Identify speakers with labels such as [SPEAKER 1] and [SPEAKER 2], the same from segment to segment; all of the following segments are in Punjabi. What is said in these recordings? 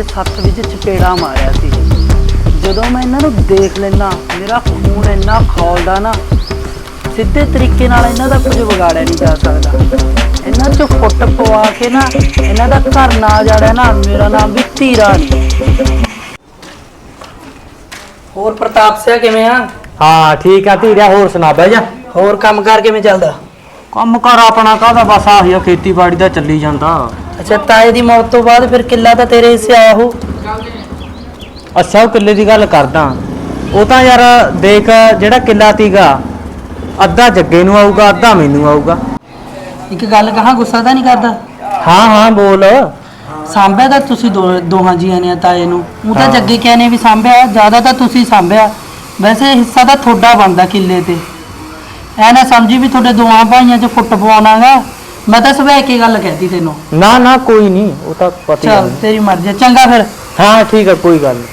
[SPEAKER 1] ਮੇਰੇ ਸੱਥ ਵਿੱਚ ਚਪੇੜਾ ਮਾਰਿਆ ਸੀ। ਜਦੋਂ ਮੈਂ ਇਹਨਾਂ ਨੂੰ ਦੇਖ ਲੈਣਾ ਮੇਰਾ ਖੂਨ ਇੰਨਾ ਖੌਲਦਾ ਨਾ ਸਿੱਧੇ ਤਰੀਕੇ ਨਾਲ ਇਹਨਾਂ ਦਾ ਕੁਝ ਵਿਗਾੜਿਆ ਨਹੀਂ ਜਾ ਸਕਦਾ। ਇਹਨਾਂ ਚੋਂ ਫੁੱਟ ਪਵਾ ਕੇ ਨਾ ਇਹਨਾਂ ਦਾ ਘਰ ਨਾ ਜਾੜਿਆ ਨਾ ਮੇਰਾ ਨਾਮ ਵੀ ਧੀਰਾ ਨਹੀਂ ਹੋਰ ਪ੍ਰਤਾਪ ਸਿਆ ਕਿਵੇਂ ਆ?
[SPEAKER 2] ਹਾਂ ਠੀਕ ਆ ਧੀਰਿਆ ਹੋਰ ਸੁਣਾ ਬਹਿ ਜਾ।
[SPEAKER 1] ਹੋਰ ਕੰਮ ਕਾਰ ਕਿਵੇਂ ਚੱਲਦਾ?
[SPEAKER 2] ਕੰਮ ਕਰ ਆਪਣਾ ਕਾਹਦਾ ਬਸ ਆਹੀ ਆ ਖੇਤੀਬਾੜੀ ਦਾ ਚੱਲੀ ਜਾਂਦਾ।
[SPEAKER 1] ਅੱਛਾ ਤਾਏ ਦੀ ਮੌਤ ਤੋਂ ਬਾਅਦ ਫਿਰ ਕਿੱਲਾ ਤਾਂ ਤੇਰੇ ਹਿੱਸੇ ਆਇਆ ਹੋ
[SPEAKER 2] ਅੱਛਾ ਉਹ ਕਿੱਲੇ ਦੀ ਗੱਲ ਕਰਦਾ। ਉਹ ਤਾਂ ਯਾਰ ਦੇਖ ਜਿਹੜਾ ਕਿੱਲਾ ਤੀਗਾ ਅੱਧਾ ਜੱਗੇ ਨੂੰ ਆਊਗਾ ਅੱਧਾ ਮੈਨੂੰ ਆਊਗਾ।
[SPEAKER 1] ਇੱਕ ਗੱਲ ਕਹਾਂ ਗੁੱਸਾ ਤਾਂ ਨਹੀਂ ਕਰਦਾ?
[SPEAKER 2] ਹਾਂ ਹਾਂ ਬੋਲ।
[SPEAKER 1] ਸਾਂਭਿਆ ਤਾਂ ਤੁਸੀਂ ਦੋ- ਦੋਹਾਂ ਜੀਆਂ ਨੇ ਤਾਏ ਨੂੰ। ਉਹ ਤਾਂ
[SPEAKER 2] ਹਾਂ।
[SPEAKER 1] ਜੱਗੇ ਕਹਿੰਨੇ ਵੀ ਸਾਂਭਿਆ? ਜ਼ਿਆਦਾ ਤਾਂ ਤੁਸੀਂ ਸਾਂਭਿਆ। ਵੈਸੇ ਹਿੱਸਾ ਤਾਂ ਤੁਹਾਡਾ ਬਣਦਾ ਕਿੱਲੇ ਤੇ। ਐ ਨਾ ਸਮਝੀ ਵੀ ਤੁਹਾਡੇ ਦੋਹਾਂ ਭਾਈਆਂ 'ਚ ਫੁੱਟ ਪਵਾਉਣਾਗਾ ਮੈਂ ਤਾਂ ਸਵੇਰ ਕੀ ਗੱਲ ਕਹਿਤੀ ਤੈਨੂੰ।
[SPEAKER 2] ਨਾ ਨਾ ਕੋਈ ਨਹੀਂ ਉਹ ਤਾਂ ਪਤੀ
[SPEAKER 1] ਚਲ ਤੇਰੀ ਮਰਜ਼ੀ ਹੈ। ਚੰਗਾ ਫਿਰ।
[SPEAKER 2] ਹਾਂ ਠੀਕ ਆ ਕੋਈ ਗੱਲ ਨੀ।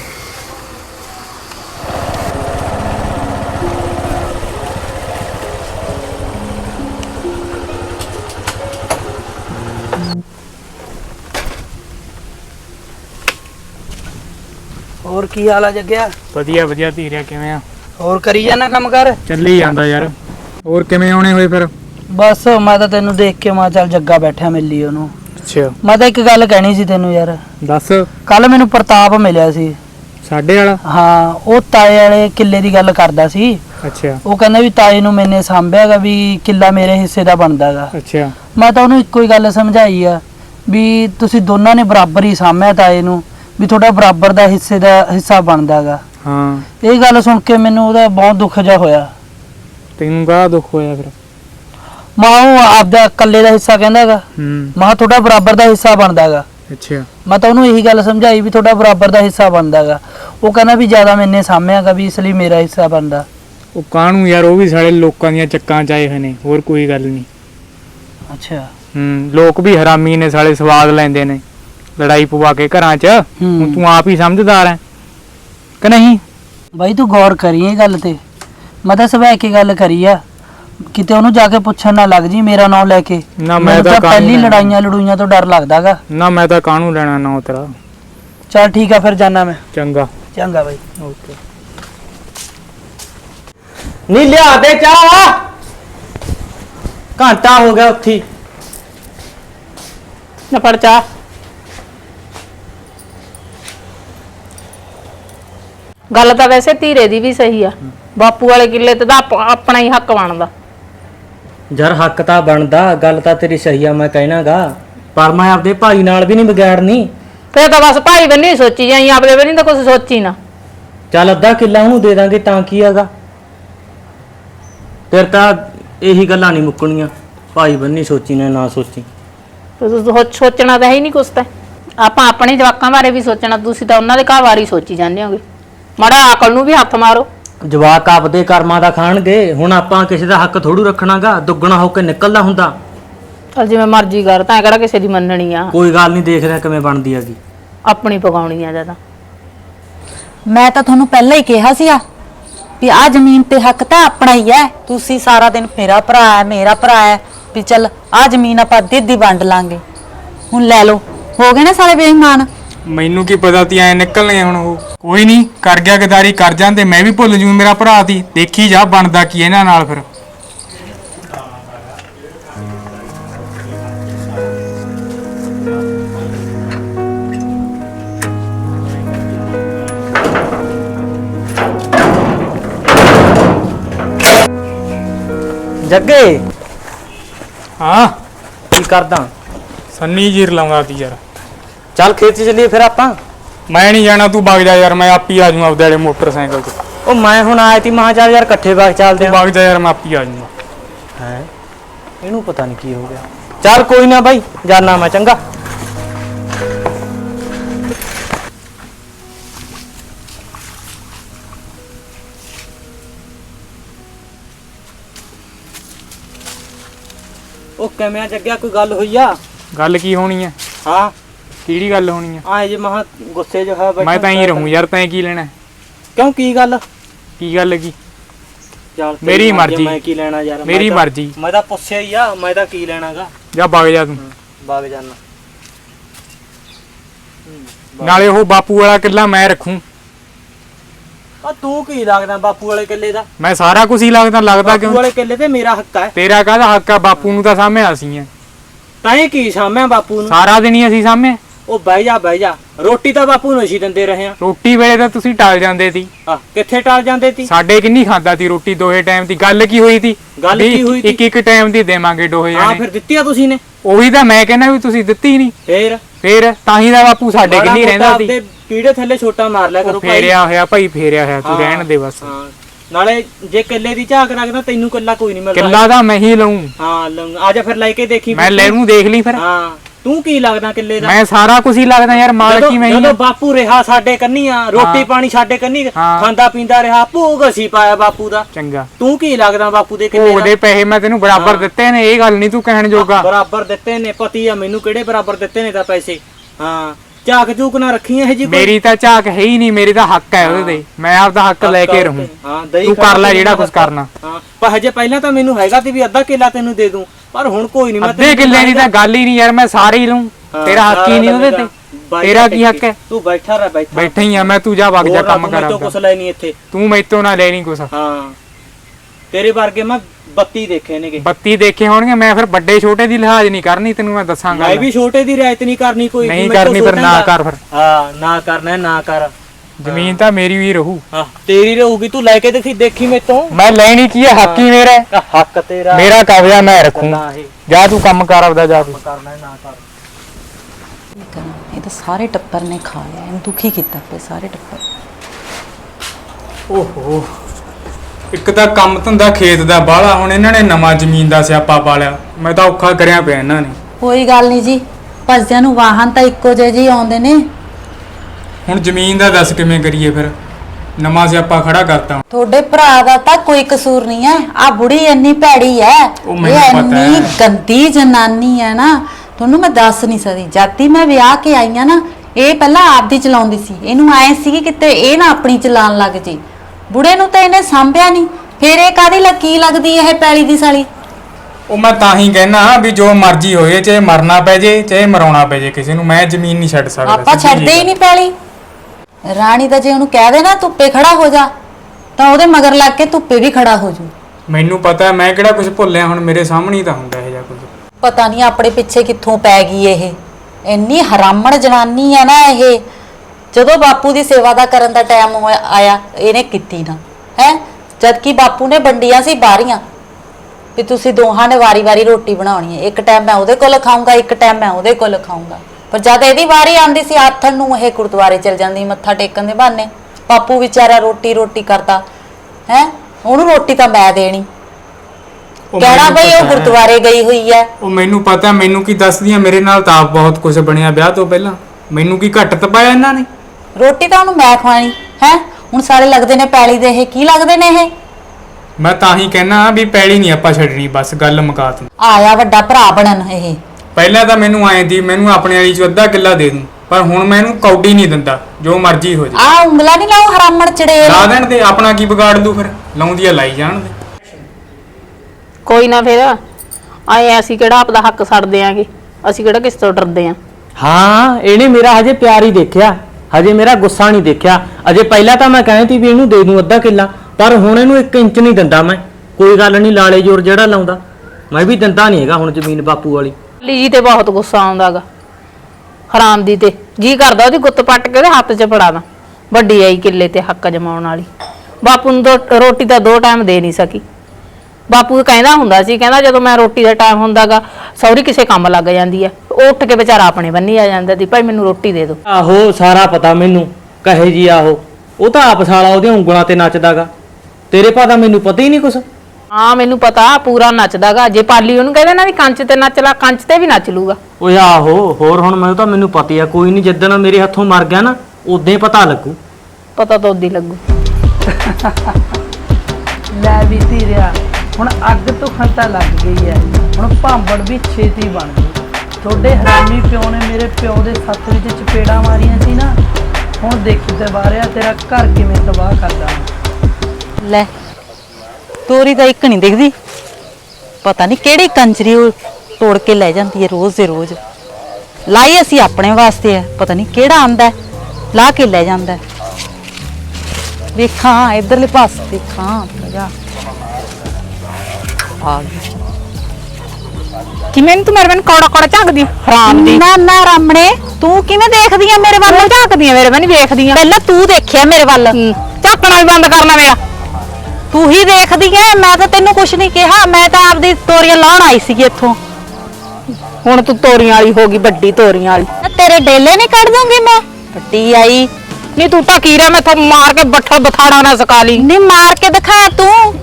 [SPEAKER 1] ਹੋਰ ਕੀ ਹਾਲ ਆ ਜੱਗਿਆ?
[SPEAKER 3] ਵਧੀਆ ਵਧੀਆ ਧੀਰਿਆ ਕਿਵੇਂ ਆ?
[SPEAKER 1] ਹੋਰ ਕਰੀ ਜਾਣਾ ਕੰਮ ਕਰ?
[SPEAKER 3] ਚੱਲੀ ਜਾਂਦਾ ਯਾਰ। ਹੋਰ ਕਿਵੇਂ ਆਉਣੇ ਹੋਏ ਫਿਰ?
[SPEAKER 1] ਬਸ ਮੈਂ ਤਾਂ ਤੈਨੂੰ ਦੇਖ ਕੇ ਮਾ ਚੱਲ ਜੱਗਾ ਬੈਠਾ ਮਿਲੀ ਉਹਨੂੰ।
[SPEAKER 3] ਅੱਛਾ।
[SPEAKER 1] ਮੈਂ ਤਾਂ ਇੱਕ ਗੱਲ ਕਹਿਣੀ ਸੀ ਤੈਨੂੰ ਯਾਰ।
[SPEAKER 3] ਦੱਸ।
[SPEAKER 1] ਕੱਲ ਮੈਨੂੰ ਪ੍ਰਤਾਪ ਮਿਲਿਆ ਸੀ।
[SPEAKER 3] ਸਾਡੇ ਵਾਲਾ?
[SPEAKER 1] ਹਾਂ ਉਹ ਤਾਏ ਵਾਲੇ ਕਿੱਲੇ ਦੀ ਗੱਲ ਕਰਦਾ ਸੀ।
[SPEAKER 3] ਅੱਛਾ।
[SPEAKER 1] ਉਹ ਕਹਿੰਦਾ ਵੀ ਤਾਏ ਨੂੰ ਮੈਨੇ ਸਾਂਭਿਆਗਾ ਵੀ ਕਿੱਲਾ ਮੇਰੇ ਹਿੱਸੇ ਦਾ ਬਣਦਾਗਾ।
[SPEAKER 3] ਅੱਛਾ।
[SPEAKER 1] ਮੈਂ ਤਾਂ ਉਹਨੂੰ ਇੱਕੋ ਹੀ ਗੱਲ ਸਮਝਾਈ ਆ ਵੀ ਤੁਸੀਂ ਦੋਨਾਂ ਨੇ ਬਰਾਬਰ ਹੀ ਸਾਂਭਿਆ ਤਾਏ ਨੂੰ ਵੀ ਤੁਹਾਡਾ ਬਰਾਬਰ ਦਾ ਹਿੱਸੇ ਦਾ ਹਿੱਸਾ ਬਣਦਾਗਾ।
[SPEAKER 3] ਹਾਂ।
[SPEAKER 1] ਇਹ ਗੱਲ ਸੁਣ ਕੇ ਮੈਨੂੰ ਉਹਦਾ ਬਹੁਤ ਦੁੱਖ ਜਿਹਾ ਹੋਇਆ।
[SPEAKER 3] ਤੈਨੂੰ ਕਾਹਦਾ ਦੁੱਖ ਹੋਇਆ ਫਿਰ?
[SPEAKER 1] ਮਾਂ ਉਹ ਆਪਦਾ ਇਕੱਲੇ ਦਾ ਹਿੱਸਾ ਕਹਿੰਦਾਗਾ
[SPEAKER 3] ਹੂੰ।
[SPEAKER 1] ਮਾਂ ਤੁਹਾਡਾ ਬਰਾਬਰ ਦਾ ਹਿੱਸਾ ਬਣਦਾਗਾ
[SPEAKER 3] ਅੱਛਾ।
[SPEAKER 1] ਮੈਂ ਤਾਂ ਉਹਨੂੰ ਇਹੀ ਗੱਲ ਸਮਝਾਈ ਵੀ ਤੁਹਾਡਾ ਬਰਾਬਰ ਦਾ ਹਿੱਸਾ ਬਣਦਾਗਾ ਉਹ ਕਹਿੰਦਾ ਵੀ ਜ਼ਿਆਦਾ ਮੈਨੇ ਸਾਂਭਿਆਗਾ ਵੀ ਇਸ ਲਈ ਮੇਰਾ ਹਿੱਸਾ ਬਣਦਾ।
[SPEAKER 3] ਉਹ ਕਾਹਨੂੰ ਯਾਰ ਉਹ ਵੀ ਸਾਡੇ ਲੋਕਾਂ ਦੀਆਂ ਚੱਕਾਂ ਚ ਆਏ ਹੋਏ ਨੇ ਹੋਰ ਕੋਈ ਗੱਲ ਨਹੀਂ।
[SPEAKER 1] ਅੱਛਾ।
[SPEAKER 3] ਹੂੰ ਲੋਕ ਵੀ ਹਰਾਮੀ ਨੇ ਸਾਲੇ ਸਵਾਦ ਲੈਂਦੇ ਨੇ। ਲੜਾਈ ਪਵਾ ਕੇ ਘਰਾਂ 'ਚ।
[SPEAKER 1] ਹੂੰ।
[SPEAKER 3] ਹੁਣ ਤੂੰ ਆਪ ਹੀ ਸਮਝਦਾਰ ਹੈ। ਕਿ ਨਹੀਂ?
[SPEAKER 1] ਬਾਈ ਤੂੰ ਗੌਰ ਕਰੀ ਇਹ ਗੱਲ ਤੇ। ਮੈਂ ਤਾਂ ਸਵੇਰ ਕੀ ਗੱਲ ਕਰੀ ਆ। ਕਿਤੇ ਉਹਨੂੰ ਜਾ ਕੇ ਪੁੱਛਣ ਨਾ ਲੱਗ ਜੀ ਮੇਰਾ ਨਾਮ ਲੈ ਕੇ।
[SPEAKER 3] ਨਾ ਮੈਂ
[SPEAKER 1] ਮੈਨੂੰ
[SPEAKER 3] ਤਾਂ ਕਾਹਨੂੰ
[SPEAKER 1] ਪਹਿਲੀ
[SPEAKER 3] ਲੈਣਾ।
[SPEAKER 1] ਲੜਾਈਆਂ ਲੜੂਈਆਂ ਤੋਂ ਡਰ ਲੱਗਦਾਗਾ।
[SPEAKER 3] ਨਾ ਮੈਂ ਤਾਂ ਕਾਹਨੂੰ ਲੈਣਾ ਨਾ ਤੇਰਾ?
[SPEAKER 1] ਚਲ ਠੀਕ ਆ ਫਿਰ ਜਾਣਾ ਮੈਂ।
[SPEAKER 3] ਚੰਗਾ।
[SPEAKER 1] ਚੰਗਾ ਬਾਈ।
[SPEAKER 3] ਓਕੇ।
[SPEAKER 2] ਨੀ ਲਿਆ ਦੇ ਚਾਹ। ਘੰਟਾ ਹੋ ਗਿਆ ਉੱਥੀ।
[SPEAKER 4] ਨਾ ਫੜ ਚਾਹ। ਗੱਲ ਤਾਂ ਵੈਸੇ ਧੀਰੇ ਦੀ ਵੀ ਸਹੀ ਆ। ਬਾਪੂ ਵਾਲੇ ਕਿੱਲੇ ਤੇ ਤਾਂ ਆਪ- ਆਪਣਾ ਹੀ ਹੱਕ ਬਣਦਾ।
[SPEAKER 2] ਯਾਰ ਹੱਕ ਤਾਂ ਬਣਦਾ ਗੱਲ ਤਾਂ ਤੇਰੀ ਸਹੀ ਆ ਮੈਂ ਕਹਿਣਾਗਾ। ਪਰ ਮੈਂ ਆਪਦੇ ਭਾਈ ਨਾਲ ਵੀ ਨਹੀਂ ਵਿਗਾੜਨੀ।
[SPEAKER 4] ਫੇਰ ਤਾਂ ਬਸ ਭਾਈ ਬੰਨੀ ਸੋਚੀ ਜਾਈ ਆਪਦੇ ਬੰਨੀ ਤਾਂ ਕੁਝ ਸੋਚੀ ਨਾ।
[SPEAKER 2] ਚੱਲ ਅੱਧਾ ਕਿੱਲਾ ਉਹਨੂੰ ਦੇ ਦਾਂਗੇ ਤਾਂ ਕੀ ਹੈਗਾ। ਫਿਰ ਤਾਂ ਇਹੀ ਗੱਲਾਂ ਨਹੀਂ ਮੁੱਕਣੀਆਂ। ਭਾਈ ਬੰਨੀ ਸੋਚੀ ਨਾ ਨਾ ਸੋਚੀ।
[SPEAKER 4] ਤੁਸੀਂ ਸੋ- ਸੋਚਣਾ ਤਾਂ ਹੈ ਹੀ ਨਹੀਂ ਕੁਛ ਤਾਂ। ਆਪਾਂ ਆਪਣੇ ਜਵਾਕਾਂ ਬਾਰੇ ਵੀ ਸੋਚਣਾ ਤੁਸੀਂ ਤਾਂ ਉਹਨਾਂ ਦੇ ਘਰ ਬਾਰੇ ਹੀ ਸੋਚੀ ਜਾਂਦੇ ਹੋਗੇ। ਮਾੜਾ ਅਕਲ ਨੂੰ ਵੀ ਹੱਥ ਮਾਰੋ।
[SPEAKER 2] ਜਵਾਕ ਆਪਦੇ ਕਰਮਾਂ ਦਾ ਖਾਣਗੇ ਹੁਣ ਆਪਾਂ ਕਿਸੇ ਦਾ ਹੱਕ ਥੋੜੂ ਰੱਖਣਾਗਾ ਦੁੱਗਣਾ ਹੋ ਕੇ ਨਿਕਲਦਾ ਹੁੰਦਾ।
[SPEAKER 4] ਚਲ ਜਿਵੇਂ ਮਰਜ਼ੀ ਕਰ ਤਾਂ ਕਿਹੜਾ ਕਿਸੇ ਦੀ ਮੰਨਣੀ ਆ?
[SPEAKER 2] ਕੋਈ ਗੱਲ ਨਹੀਂ ਦੇਖਦੇ ਕਿਵੇਂ ਬਣਦੀ ਹੈਗੀ।
[SPEAKER 4] ਆਪਣੀ ਪਕਾਉਣੀ ਆ ਜਦਾਂ
[SPEAKER 5] ਮੈਂ ਤਾਂ ਤੁਹਾਨੂੰ ਪਹਿਲਾਂ ਹੀ ਕਿਹਾ ਸੀਗਾ ਵੀ ਆ ਜ਼ਮੀਨ ਤੇ ਹੱਕ ਤਾਂ ਆਪਣਾ ਹੀ ਹੈ। ਤੁਸੀਂ ਸਾਰਾ ਦਿਨ ਮੇਰਾ ਭਰਾ ਹੈ ਮੇਰਾ ਭਰਾ ਹੈ ਵੀ ਚੱਲ ਆ ਜ਼ਮੀਨ ਆਪਾਂ ਦਿੱਦੀ ਵੰਡ ਲਾਂਗੇ। ਹੁਣ ਲੈ ਲਓ ਹੋ ਗਏ ਨਾ ਸਾਰੇ ਬੇਈਮਾਨ?
[SPEAKER 3] ਮੈਨੂੰ ਕੀ ਪਤਾ ਤੀ ਐ ਨਿਕਲਣੇ ਹੁਣ ਉਹ। ਕੋਈ ਨਹੀਂ ਕਰ ਗਿਆ ਗਦਾਰੀ ਕਰ ਜਾਂਦੇ ਮੈਂ ਵੀ ਭੁੱਲ ਜੂ ਮੇਰਾ ਭਰਾ ਤੀ। ਦੇਖੀ ਜਾ ਬਣਦਾ ਕੀ ਇਹਨਾਂ ਨਾਲ ਫਿਰ।
[SPEAKER 2] ਜੱਗੇ
[SPEAKER 3] ਹਾਂ।
[SPEAKER 2] ਕੀ ਕਰਦਾ?
[SPEAKER 3] ਸੰਨੀ ਜੀਰ ਲਾਉਂਦਾ ਤੀ ਯਾਰ।
[SPEAKER 2] ਚੱਲ ਖੇਤ 'ਚ ਚੱਲੀਏ ਫਿਰ ਆਪਾਂ।
[SPEAKER 3] ਮੈਂ ਨਹੀਂ ਜਾਣਾ ਤੂੰ ਵਗ ਜਾ ਯਾਰ ਮੈਂ ਆਪੀ ਆ ਜੂਗਾ ਆਪਦੇ ਵਾਲੇ ਮੋਟਰਸਾਈਕਲ ਤੇ
[SPEAKER 2] ਉਹ ਮੈਂ ਹੁਣ ਆਇਆ ਤੀ ਮਹਾਂ ਚੱਲ ਯਾਰ ਇਕੱਠੇ ਬਾਗ ਚੱਲਦੇ ਆ।
[SPEAKER 3] ਵਗ ਜਾ ਯਾਰ ਮੈਂ ਆਪੀ ਆ ਜੂਗਾ।
[SPEAKER 2] ਹੈ? ਇਹਨੂੰ ਪਤਾ ਨਹੀਂ ਕੀ ਹੋ ਗਿਆ। ਚੱਲ ਕੋਈ ਨਾ ਬਾਈ ਜਾਨਾ ਮੈਂ ਚੰਗਾ। ਉਹ ਕਿਵੇਂ ਆ ਜੱਗਿਆ ਕੋਈ ਗੱਲ ਹੋਈ ਆ?
[SPEAKER 3] ਗੱਲ ਕੀ ਹੋਣੀ ਐ
[SPEAKER 2] ਹਾਂ।
[SPEAKER 3] ਕਿਹੜੀ ਗੱਲ ਹੋਣੀ ਐ
[SPEAKER 2] ਆਏ ਜੇ ਮਹਾ ਗੁੱਸੇ ਜੋ ਹੈ
[SPEAKER 3] ਮੈਂ ਤਾਂ ਹੀ ਰਹੂੰ ਯਾਰ ਤੈਂ ਕੀ ਲੈਣਾ?
[SPEAKER 2] ਕਿਉਂ ਕੀ ਗੱਲ?
[SPEAKER 3] ਕੀ ਗੱਲ ਕੀ?
[SPEAKER 2] ਚੱਲ ਤੇਰੀ
[SPEAKER 3] ਮੇਰੀ ਮਰਜ਼ੀ।
[SPEAKER 2] ਮੈਂ ਕੀ ਲੈਣਾ ਯਾਰ? ਮੈਂ
[SPEAKER 3] ਮੇਰੀ
[SPEAKER 2] ਤਾਂ-
[SPEAKER 3] ਮਰਜ਼ੀ।
[SPEAKER 2] ਮੈਂ ਤਾਂ ਪੁੱਛਿਆ ਹੀ ਆ ਮੈਂ ਤਾਂ ਕੀ ਲੈਣਾਗਾ?
[SPEAKER 3] ਜਾ ਵਗ ਜਾ ਤੂੰ।
[SPEAKER 2] ਬਾਗ ਜਾਨਾ।
[SPEAKER 3] ਨਾਲੇ ਉਹ ਬਾਪੂ ਵਾਲਾ ਕਿੱਲਾ ਮੈਂ ਰੱਖੂੰ।
[SPEAKER 2] ਆ ਤੂੰ ਕੀ ਲੱਗਦਾ ਬਾਪੂ ਵਾਲੇ ਕਿੱਲੇ ਦਾ?
[SPEAKER 3] ਮੈਂ ਸਾਰਾ ਕੁਝ ਹੀ ਲੱਗਦਾ ਲੱਗਦਾ
[SPEAKER 2] ਬਾਪੂ
[SPEAKER 3] ਕਿਉਂ?
[SPEAKER 2] ਵਾਲੇ ਕਿੱਲੇ ਤੇ ਮੇਰਾ ਹੱਕ ਹੈ
[SPEAKER 3] ਤੇਰਾ ਕਾਹਦਾ ਹੱਕ ਆ? ਬਾਪੂ ਨੂੰ ਤਾਂ ਸਾਹਮਣੇ ਅਸੀਂ ਆ।
[SPEAKER 2] ਤਾਂ ਇਹ ਕੀ ਸਾਮਿਆ ਬਾਪੂ ਨੂੰ?
[SPEAKER 3] ਸਾਰਾ ਦਿਨ ਹੀ ਅਸੀਂ ਸਾਹਮਣੇ।
[SPEAKER 2] ਉਹ ਬਹਿ ਜਾ ਬਹਿ ਜਾ। ਰੋਟੀ ਤਾਂ ਬਾਪੂ ਨੂੰ ਅਸੀਂ ਦਿੰਦੇ ਰਹੇ ਆ
[SPEAKER 3] ਰੋਟੀ ਵੇਲੇ ਤਾਂ ਤੁਸੀਂ ਟਾਲ ਜਾਂਦੇ ਸੀ।
[SPEAKER 2] ਆ ਕਿੱਥੇ ਟਲ ਜਾਂਦੇ ਤੀ
[SPEAKER 3] ਸਾਡੇ ਕਿੰਨੀ ਖਾਂਦਾ ਸੀ ਰੋਟੀ ਦੋਹੇ ਟਾਈਮ ਦੀ। ਗੱਲ ਕੀ ਹੋਈ ਸੀ?
[SPEAKER 2] ਗੱਲ ਕੀ ਹੋਈ ਸੀ?
[SPEAKER 3] ਇੱਕ ਇੱਕ ਟਾਈਮ ਦੀ ਦੇਵਾਂਗੇ ਦੋਹੇ ਜਾਣੇ।
[SPEAKER 2] ਫਿਰ ਦਿੱਤੀ ਆ ਤੁਸੀਂ ਨੇ।
[SPEAKER 3] ਉਹੀ ਤਾਂ ਮੈਂ ਕਹਿੰਦਾ ਵੀ ਤੁਸੀਂ ਦਿੱਤੀ ਨਹੀਂ।
[SPEAKER 2] ਫੇਰ?
[SPEAKER 3] ਫੇਰ ਤਾਂ ਹੀ ਦਾ ਬਾਪੂ ਸਾਡੇ ਕਿੰਨੀ ਰਹਿੰਦਾ ਸੀ।
[SPEAKER 2] ਤੇ ਪੀੜੇ ਥੱਲੇ ਛੋਟਾ ਮਾਰ ਲਿਆ ਕਰੋ
[SPEAKER 3] ਉਹ
[SPEAKER 2] ਭਾਈ।
[SPEAKER 3] ਫੇਰਿਆ ਹੋਇਆ ਭਾਈ ਫੇਰਿਆ ਹੋਇਆ ਤੂੰ
[SPEAKER 2] ਹਾਂ,
[SPEAKER 3] ਰਹਿਣ ਦੇ ਬਸ।
[SPEAKER 2] ਹਾਂ। ਨਾਲੇ ਜੇ ਕਿੱਲੇ ਦੀ ਝਾਕ ਰੱਖਦਾ ਤੈਨੂੰ ਕੱਲਾ ਕੋਈ ਨਹੀਂ ਮਿਲਦਾ।
[SPEAKER 3] ਕਿੱਲਾ ਦਾ ਮੈਂ ਹੀ ਲਊਂ।
[SPEAKER 2] ਹਾਂ ਲਊਂ। ਆ ਜਾ ਫਿਰ ਲੈ ਕੇ ਦੇਖੀ
[SPEAKER 3] ਮੈਂ ਲੈ ਨੂੰ ਦੇਖ ਲਈ ਫਿਰ।
[SPEAKER 2] ਹਾਂ। ਤੂੰ ਕੀ ਲੱਗਦਾ ਕਿੱਲੇ ਦਾ?
[SPEAKER 3] ਮੈਂ ਸਾਰਾ ਕੁਝ ਹੀ ਲੱਗਦਾ ਯਾਰ ਮਾਲਕ ਹੀ ਮੈਂ
[SPEAKER 2] ਜਦੋਂ
[SPEAKER 3] ਹੀ
[SPEAKER 2] ਜਦੋਂ
[SPEAKER 3] ਆ।
[SPEAKER 2] ਬਾਪੂ ਰਿਹਾ ਸਾਡੇ ਕੰਨੀਆਂ ਰੋਟੀ ਪਾਣੀ ਸਾਡੇ ਕੰਨੀ
[SPEAKER 3] ਹਾਂ।
[SPEAKER 2] ਖਾਂਦਾ ਪੀਂਦਾ ਰਿਹਾ ਭੋਗ ਅਸੀਂ ਪਾਇਆ ਬਾਪੂ ਦਾ।
[SPEAKER 3] ਚੰਗਾ।
[SPEAKER 2] ਤੂੰ ਕੀ ਲੱਗਦਾ ਬਾਪੂ ਦੇ ਕਿੱਲੇ
[SPEAKER 3] ਭੋਗ ਦੇ? ਪੈਸੇ ਮੈਂ ਤੈਨੂੰ ਬਰਾਬਰ ਦਿੱਤੇ ਨੇ ਇਹ ਗੱਲ ਨਹੀਂ ਤੂੰ ਕਹਿਣ
[SPEAKER 2] ਦਾ
[SPEAKER 3] ਜੋਗਾ।
[SPEAKER 2] ਬਰਾਬਰ ਦਿੱਤੇ ਨੇ ਪਤੀ ਆ ਮੈਨੂੰ ਕਿਹੜੇ ਬਰਾਬਰ ਦਿੱਤੇ ਨੇ ਤਾਂ ਪੈਸੇ? ਹਾਂ। ਝਾਕ ਝੂਕ ਨਾ ਰੱਖੀ ਇਹ ਜੀ।
[SPEAKER 3] ਮੇਰੀ ਤਾਂ ਝਾਕ ਹੈ ਹੀ ਨਹੀਂ ਮੇਰੀ ਤਾਂ ਹੱਕ ਹੈ ਉਹਦੇ ਤੇ। ਮੈਂ ਆਪਦਾ ਹੱਕ ਲੈ ਕੇ ਰਹੂੰ।
[SPEAKER 2] ਹਾਂ
[SPEAKER 3] ਤੂੰ ਕਰ ਲੈ ਜਿਹੜਾ ਕੁਝ ਕਰਨਾ।
[SPEAKER 2] ਹਾਂ ਪਰ ਹਜੇ ਪਹਿਲਾਂ ਤਾਂ ਮੈਨੂੰ ਹੈਗਾ ਤੇ ਵੀ ਅੱਧਾ ਕਿੱਲਾ ਤੈਨੂੰ ਦੇ ਦੂੰ ਪਰ ਹੁਣ ਕੋਈ ਨਹੀਂ ਮੈਂ
[SPEAKER 3] ਅੱਧੇ ਕਿੱਲੇ ਦੀ ਤਾਂ ਗੱਲ ਹੀ ਨਹੀਂ ਯਾਰ ਮੈਂ ਸਾਰੇ ਹੀ
[SPEAKER 2] ਹਾਂ,
[SPEAKER 3] ਤੇਰਾ ਹੱਕ ਹੀ ਨਹੀਂ ਉਹਦੇ ਤੇ। ਤੇਰਾ ਕੀ ਹੱਕ ਹੈ?
[SPEAKER 2] ਤੂੰ ਬੈਠਾ ਰਹਿ ਬੈਠਾ।
[SPEAKER 3] ਬੈਠਾ ਹੀ ਆ ਮੈਂ ਤੂੰ ਜਾ ਵਗ ਜਾ ਕੰਮ ਕਰ
[SPEAKER 2] ਤੋਂ। ਕੁਛ ਲੈ ਨਹੀਂ ਇੱਥੇ।
[SPEAKER 3] ਤੂੰ ਮੈਤੋਂ ਨਾ ਲੈਣੀ ਕੁਛ।
[SPEAKER 2] ਹਾਂ। ਤੇਰੇ ਵਰਗੇ ਮੈਂ 32 ਦੇਖੇ ਨੇਗੇ।
[SPEAKER 3] ਬੱਤੀ ਦੇਖੇ ਹੋਣਗੇ ਮੈਂ ਫਿਰ ਵੱਡੇ ਛੋਟੇ ਦੀ ਲਿਹਾਜ਼ ਨਹੀਂ ਕਰਨੀ ਤੈਨੂੰ ਮੈਂ ਦੱਸਾਂਗਾ
[SPEAKER 2] ਮੈਂ ਵੀ ਛੋਟੇ ਦੀ ਰਿਆਇਤ ਨਹੀਂ ਕਰਨੀ ਕੋਈ
[SPEAKER 3] ਨਹੀਂ ਕਰਨੀ ਫਿਰ ਨਾ। ਕਰ। ਫਿਰ।
[SPEAKER 2] ਹਾਂ ਨਾ ਕਰਨਾ ਨਾ ਕਰ।
[SPEAKER 3] ਜ਼ਮੀਨ ਤਾਂ ਮੇਰੀ ਵੀ ਰਹੂ।
[SPEAKER 2] ਹਾਂ ਤੇਰੀ ਰਹੂਗੀ ਤੂੰ ਲੈ ਕੇ ਦੇਖੀ ਦੇਖੀ ਮੇਤੋਂ
[SPEAKER 3] ਮੈਂ ਲੈਣੀ ਕੀ ਹੈ ਹੱਕ ਹੀ ਮੇਰਾ। ਹੈ।
[SPEAKER 2] ਹੱਕ ਤੇਰਾ।
[SPEAKER 3] ਮੇਰਾ ਕਬਜ਼ਾ ਮੈਂ ਰੱਖੂੰ।
[SPEAKER 2] ਨਾ ਇਹ।
[SPEAKER 3] ਜਾ ਤੂੰ ਕੰਮ ਕਰ ਆਪਦਾ ਜਾ ਤੂੰ।
[SPEAKER 2] ਕਰਨਾ ਹੈ, ਨਾ ਕਰ।
[SPEAKER 5] ਕੀ ਕਰਾਂ? ਇਹ ਤਾਂ ਸਾਰੇ ਟੱਬਰ ਨੇ ਖਾ ਲਿਆ ਇਹਨੂੰ ਦੁਖੀ ਕੀਤਾ ਪਏ ਸਾਰੇ ਟੱਬਰ।
[SPEAKER 3] ਓਹੋ। ਇੱਕ ਤਾਂ ਕੰਮ ਧੰਦਾ ਖੇਤ ਦਾ ਬਾਹਲਾ ਹੁਣ ਇਹਨਾਂ ਨੇ ਨਵਾਂ ਜ਼ਮੀਨ ਦਾ ਸਿਆਪਾ ਪਾ ਲਿਆ। ਮੈਂ ਤਾਂ ਔਖਾ ਕਰਿਆ ਪਿਆ ਇਹਨਾਂ ਨੇ।
[SPEAKER 5] ਕੋਈ ਗੱਲ ਨਹੀਂ ਜੀ ਭੱਜਿਆਂ ਨੂੰ ਵਾਹਨ ਤਾਂ ਇੱਕੋ ਜਿਹੇ ਜੀ ਆਉਂਦੇ ਨੇ।
[SPEAKER 3] ਹੁਣ ਜ਼ਮੀਨ ਦਾ ਦੱਸ ਕਿਵੇਂ ਕਰੀਏ ਫਿਰ? ਨਵਾਂ ਸਿਆਪਾ ਖੜਾ ਕਰਤਾ।
[SPEAKER 5] ਤੁਹਾਡੇ ਭਰਾ ਦਾ ਤਾਂ ਕੋਈ ਕਸੂਰ ਨਹੀਂ ਹੈ। ਆ ਬੁੜੀ ਇੰਨੀ ਭੈੜੀ ਹੈ।
[SPEAKER 3] ਉਹ ਮੈਨੂੰ
[SPEAKER 5] ਇਹ
[SPEAKER 3] ਪਤਾ
[SPEAKER 5] ਇੰਨੀ। ਗੰਦੀ ਜਨਾਨੀ ਹੈ ਨਾ ਤੁਹਾਨੂੰ ਮੈਂ ਦੱਸ ਨਹੀਂ ਸਕਦੀ। ਜਾਤੀ ਮੈਂ ਵਿਆਹ ਕੇ ਆਈ ਆ ਨਾ ਇਹ ਪਹਿਲਾਂ ਆਪਦੀ ਚਲਾਉਂਦੀ ਸੀ। ਇਹਨੂੰ ਆਏ ਸੀ ਕਿ ਕਿਤੇ ਇਹ ਨਾ ਆਪਣੀ ਚਲਾਉਣ ਲੱਗ ਜੇ। ਬੁੜੇ ਨੂੰ ਤਾਂ ਇਹਨੇ ਸਾਂਭਿਆ ਨਹੀਂ ਫੇਰ ਇਹ ਕਾਦੀ ਲੱਕੀ ਲੱਗਦੀ ਇਹ ਪੈਲੀ ਦੀ ਸਾਲੀ?
[SPEAKER 3] ਉਹ ਮੈਂ ਤਾਂ ਹੀ ਕਹਿਣਾ ਵੀ ਜੋ ਮਰਜ਼ੀ ਹੋਏ ਚਾਹੇ ਮਰਨਾ ਪੈ ਜੇ ਚਾਹੇ ਮਰਾਉਣਾ ਪੈ ਜੇ ਕਿਸੇ ਨੂੰ ਮੈਂ ਜ਼ਮੀਨ ਨਹੀਂ ਛੱਡ ਸਕਦਾ
[SPEAKER 5] ਆਪਾਂ
[SPEAKER 3] ਸਿੱਧੀ
[SPEAKER 5] ਛੱਡਦੇ ਹੀ ਨਹੀਂ ਪੈਲੀ। ਰਾਣੀ ਦਾ ਜੇ ਉਹਨੂੰ ਕਹਿ ਦੇ ਨਾ ਧੁੱਪੇ ਖੜਾ ਹੋ ਜਾ ਤਾਂ ਉਹਦੇ ਮਗਰ ਲੱਗ ਕੇ ਧੁੱਪੇ ਵੀ ਖੜਾ ਹੋ ਜੂ।
[SPEAKER 3] ਮੈਨੂੰ ਪਤਾ ਹੈ, ਮੈਂ ਕਿਹੜਾ ਕੁਝ ਭੁੱਲਿਆ ਹੁਣ ਮੇਰੇ ਸਾਹਮਣੇ ਹੀ ਤਾਂ ਹੁੰਦਾ ਇਹ ਜਾਂ ਕੁਝ
[SPEAKER 5] ਪਤਾ ਨਹੀਂ ਆਪਣੇ ਪਿੱਛੇ ਕਿੱਥੋਂ ਪੈ ਗਈ ਇਹ। ਇੰਨੀ ਹਰਾਮਣ ਜਨਾਨੀ ਆ ਨਾ ਇਹ। ਜਦੋਂ ਬਾਪੂ ਦੀ ਸੇਵਾ ਦਾ ਕਰਨ ਦਾ ਟਾਈਮ ਆਇਆ ਇਹਨੇ ਕੀਤੀ ਨਾ। ਹੈ? ਜਦ ਕਿ ਬਾਪੂ ਨੇ ਵੰਡੀਆਂ ਸੀ ਬਾਰੀਆਂ ਵੀ ਤੁਸੀਂ ਦੋਹਾਂ ਨੇ ਵਾਰੀ-ਵਾਰੀ ਰੋਟੀ ਬਣਾਉਣੀ ਹੈ। ਇੱਕ ਟਾਈਮ ਮੈਂ ਉਹਦੇ ਕੋਲ ਖਾਊਂਗਾ ਇੱਕ ਟਾਈਮ ਮੈਂ ਉਹਦੇ ਕੋਲ ਖਾਊਂਗਾ। ਪਰ ਜਦ ਇਹਦੀ ਵਾਰੀ ਆਂਦੀ ਸੀ ਆਥਣ ਨੂੰ ਇਹ ਗੁਰਦੁਆਰੇ ਚਲ ਜਾਂਦੀ ਮੱਥਾ ਟੇਕਣ ਦੇ ਬਹਾਨੇ। ਬਾਪੂ ਵਿਚਾਰਾ ਰੋਟੀ ਰੋਟੀ ਕਰਦਾ। ਹੈ? ਉਹਨੂੰ ਰੋਟੀ ਤਾਂ ਮੈਂ ਦੇਣੀ।
[SPEAKER 3] ਉਹ
[SPEAKER 5] ਕਹਿਣਾ
[SPEAKER 3] ਮੈਨੂੰ
[SPEAKER 5] ਬਈ ਉਹ
[SPEAKER 3] ਹੈ।
[SPEAKER 5] ਗੁਰਦੁਆਰੇ ਗਈ ਹੋਈ ਹੈ।
[SPEAKER 3] ਉਹ ਮੈਨੂੰ ਪਤਾ ਮੈਨੂੰ ਕੀ ਦੱਸਦੀਆਂ ਮੇਰੇ ਨਾਲ ਤਾਂ ਆਪ ਬਹੁਤ ਕੁਝ ਬਣਿਆ ਵਿਆਹ ਤੋਂ ਪਹਿਲਾਂ। ਮੈਨੂੰ ਕੀ ਘੱਟ ਤਪਾਇਆ ਇਹਨਾਂ ਨੇ?
[SPEAKER 5] ਰੋਟੀ ਤਾਂ ਉਹਨੂੰ ਮੈਂ ਖਵਾਣੀ ਹੈ? ਹੁਣ ਸਾਰੇ ਲੱਗਦੇ ਨੇ ਪੈਲੀ ਦੇ ਇਹ ਕੀ ਲੱਗਦੇ ਨੇ ਇਹ?
[SPEAKER 3] ਮੈਂ ਤਾਂ ਹੀ ਕਹਿਣਾ ਵੀ ਪੈਲੀ ਨਹੀਂ ਆਪਾਂ ਛੱਡਣੀ ਬਸ ਗੱਲ ਮੁਕਾ ਤੂੰ।
[SPEAKER 5] ਆਇਆ ਵੱਡਾ ਭਰਾ ਬਣਨ ਇਹ।
[SPEAKER 3] ਪਹਿਲਾਂ ਤਾਂ ਮੈਨੂੰ ਆਏ ਦੀ ਮੈਨੂੰ ਆਪਣੇ ਵਾਲੀ ਚ ਅੱਧਾ ਕਿੱਲਾ ਦੇ ਦੂੰ ਪਰ ਹੁਣ ਮੈਂ ਇਹਨੂੰ ਕੌਡੀ ਨਹੀਂ ਦਿੰਦਾ ਜੋ ਮਰਜ਼ੀ ਹੋ ਜਾਏ
[SPEAKER 5] ਆ ਉਂਗਲਾ ਨਹੀਂ ਲਾਓ ਹਰਾਮਣ ਚੜੇਲ
[SPEAKER 3] ਲਾ ਦੇਣ ਤੇ ਆਪਣਾ ਕੀ ਵਿਗਾੜ ਦੂ ਫਿਰ? ਲਾਉਂਦੀ ਆ ਲਾਈ ਜਾਣ ਦੇ।
[SPEAKER 4] ਕੋਈ ਨਾ ਫਿਰ ਆਏ ਅਸੀਂ ਕਿਹੜਾ ਆਪਦਾ ਹੱਕ ਛੱਡਦੇ ਆਂਗੇ ਅਸੀਂ ਕਿਹੜਾ ਕਿਸ ਤੋਂ ਡਰਦੇ ਆਂ?
[SPEAKER 2] ਹਾਂ ਇਹਨੇ ਮੇਰਾ ਹਜੇ ਪਿਆਰ ਹੀ ਦੇਖਿਆ। ਹਜੇ ਮੇਰਾ ਗੁੱਸਾ ਨਹੀਂ ਦੇਖਿਆ। ਅਜੇ ਪਹਿਲਾਂ ਤਾਂ ਮੈਂ ਕਹਿੰਦੀ ਸੀ ਵੀ ਇਹਨੂੰ ਦੇ ਦੂੰ ਅੱਧਾ ਕਿੱਲਾ, ਪਰ ਹੁਣ ਇਹਨੂੰ 1 ਇੰਚ ਨਹੀਂ ਦਿੰਦਾ ਮੈਂ। ਕੋਈ ਗੱਲ ਨਹੀਂ, ਲਾਲੇ ਜੋਰ ਜਿਹੜਾ ਲਾਉਂਦਾ। ਮੈਂ ਵੀ ਦਿੰਦਾ ਨਹੀਂ ਹੈਗਾ ਹੁਣ ਜ਼ਮੀਨ ਬਾਪੂ ਵਾਲੀ।
[SPEAKER 4] ਲੀ ਤੇ ਬਹੁਤ ਗੁੱਸਾ ਆਉਂਦਾਗਾ ਹਰਾਮ ਦੀ ਤੇ। ਜੀ ਕਰਦਾ ਉਹਦੀ ਗੁੱਤ ਪੱਟ ਕੇ ਉਹਦੇ ਹੱਥ 'ਚ ਫੜਾ ਦਾਂ। ਵੱਡੀ ਆਈ ਕਿੱਲੇ ਤੇ ਹੱਕ ਜਮਾਉਣ ਵਾਲੀ। ਬਾਪੂ ਨੂੰ ਦੋ- ਰੋਟੀ ਤਾਂ ਦੋ ਟਾਈਮ ਦੇ ਨਹੀਂ ਸਕੀ। ਬਾਪੂ ਕਹਿੰਦਾ ਹੁੰਦਾ ਸੀ ਕਹਿੰਦਾ ਜਦੋਂ ਮੈਂ ਰੋਟੀ ਦਾ ਟਾਈਮ ਹੁੰਦਾਗਾ ਸੌਰੀ ਕਿਸੇ ਕੰਮ ਲੱਗ ਜਾਂਦੀ ਹੈ ਉਹ ਉੱਠ ਕੇ ਵਿਚਾਰਾ ਆਪਣੇ ਬੰਨੀ ਆ ਜਾਂਦਾ ਸੀ ਭਾਈ ਮੈਨੂੰ ਰੋਟੀ ਦੇ ਦਿਓ।
[SPEAKER 2] ਆਹੋ ਸਾਰਾ ਪਤਾ ਮੈਨੂੰ ਕਹੇ ਜੀ ਆਹੋ। ਉਹ ਤਾਂ ਆਪ ਸਾਲਾ ਉਹਦੀਆਂ ਉਂਗਲਾਂ ਤੇ ਨੱਚਦਾਗਾ। ਤੇਰੇ ਪਾ ਦਾ ਮੈਨੂੰ ਪਤਾ ਹੀ ਨਹੀਂ ਕੁਛ।
[SPEAKER 4] ਹਾਂ ਮੈਨੂੰ ਪਤਾ ਪੂਰਾ ਨੱਚਦਾਗਾ। ਜੇ ਪਾਲੀ ਉਹਨੂੰ ਕਹਿੰਦੇ ਨਾ ਵੀ ਕੰਚ ਤੇ ਨੱਚ ਲਾ ਕੰਚ ਤੇ ਵੀ ਨੱਚ ਲੂਗਾ।
[SPEAKER 2] ਓਏ ਆਹੋ ਹੋਰ ਹੁਣ ਮੈਨੂੰ ਤਾਂ ਮੈਨੂੰ ਪਤਾ ਹੀ ਆ ਕੋਈ ਨਹੀਂ ਜਿੱਦਣ ਮੇਰੇ ਹੱਥੋਂ ਮਰ ਗਿਆ ਨਾ ਉਦੋਂ ਹੀ ਪਤਾ ਲੱਗੂ।
[SPEAKER 4] ਪਤਾ ਤਾਂ ਉਦੀ ਲੱਗੂ।
[SPEAKER 1] ਲੈ ਵੀ ਧੀਰਿਆ। ਹੁਣ ਅੱਗ ਤੋਂ ਖੰਤਾ ਲੱਗ ਗਈ ਹੈ। ਹੁਣ ਭਾਂਬੜ ਵੀ ਛੇਤੀ ਬਣ ਗਈ। ਤੁਹਾਡੇ ਹਰਾਮੀ ਪਿਓ ਨੇ ਮੇਰੇ ਪਿਓ ਦੇ ਸੱਤ ਵਿੱਚ ਚਪੇੜਾ ਮਾਰੀਆਂ ਸੀ ਨਾ। ਹੁਣ ਦੇਖੀ ਤੇ ਬਾਰਿਆ ਤੇਰਾ ਘਰ ਕਿਵੇਂ ਤਬਾਹ ਕਰਦਾ
[SPEAKER 5] ਲੈ ਤੋਰੀ ਤਾਂ ਇੱਕ ਨਹੀਂ ਦਿਖਦੀ। ਪਤਾ ਨਹੀਂ ਕਿਹੜੀ ਕੰਜਰੀ ਉਹ ਤੋੜ ਕੇ ਲੈ ਜਾਂਦੀ ਹੈ ਰੋਜ਼ ਦੇ ਰੋਜ਼। ਲਾਈ ਅਸੀਂ ਆਪਣੇ ਵਾਸਤੇ ਹੈ। ਪਤਾ ਨਹੀਂ ਕਿਹੜਾ ਆਂਦਾ ਹੈ, ਲਾ ਕੇ ਲੈ ਜਾਂਦਾ ਹੈ। ਵੇਖਾਂ ਇਧਰਲੇ ਪਾਸੇ ਦੇਖਾਂ ਜਾ। ਆ ਗਈ
[SPEAKER 4] ਕਿਵੇਂ ਨੀ ਤੂੰ ਮੇਰੇ ਮਨ ਕੌੜਾ ਕੌੜਾ ਝਾਕਦੀ? ਹਰਾਮ ਦੀ।
[SPEAKER 5] ਨਾ ਨਾ ਰਾਮਣੇ ਤੂੰ ਕਿਵੇਂ ਦੇਖਦੀ ਆ ਮੇਰੇ ਵੱਲ?
[SPEAKER 4] ਝਾਕਦੀ ਆ ਮੇਰੇ ਮਨ ਵੇਖਦੀ ਆ
[SPEAKER 5] ਪਹਿਲਾਂ ਤੂੰ ਦੇਖਿਆ ਮੇਰੇ ਵੱਲ।
[SPEAKER 4] ਝਾਕਣਾ ਵੀ ਬੰਦ ਕਰਨਾ ਮੇਰਾ।
[SPEAKER 5] ਤੂੰ ਹੀ ਦੇਖਦੀ ਐ ਮੈਂ ਤਾਂ ਤੈਨੂੰ ਕੁਝ ਨਹੀਂ ਕਿਹਾ ਮੈਂ ਤਾਂ ਆਪਦੀ ਤੋਰੀਆਂ ਲਾਉਣ ਆਈ ਸੀਗੀ ਇੱਥੋਂ।
[SPEAKER 4] ਹੁਣ ਤੂੰ ਤੋਰੀਆਂ ਵਾਲੀ ਹੋ ਗਈ ਵੱਡੀ ਤੋਰੀਆਂ ਵਾਲੀ।
[SPEAKER 5] ਨਾ ਤੇਰੇ ਡੇਲੇ ਨਹੀਂ ਕੱਢ ਦੂੰਗੀ ਮੈਂ? ਵੱਡੀ ਆਈ।
[SPEAKER 4] ਨਹੀਂ ਤੂੰ ਤਾਂ ਕੀਰਾ ਮੈਥੋਂ ਮਾਰ ਕੇ ਬੱਠਾ ਬਥਾੜਾ ਨਾ ਸਕਾ ਲਈ।
[SPEAKER 5] ਨਹੀਂ ਮਾਰ ਕੇ ਦਿਖਾ ਤੂੰ।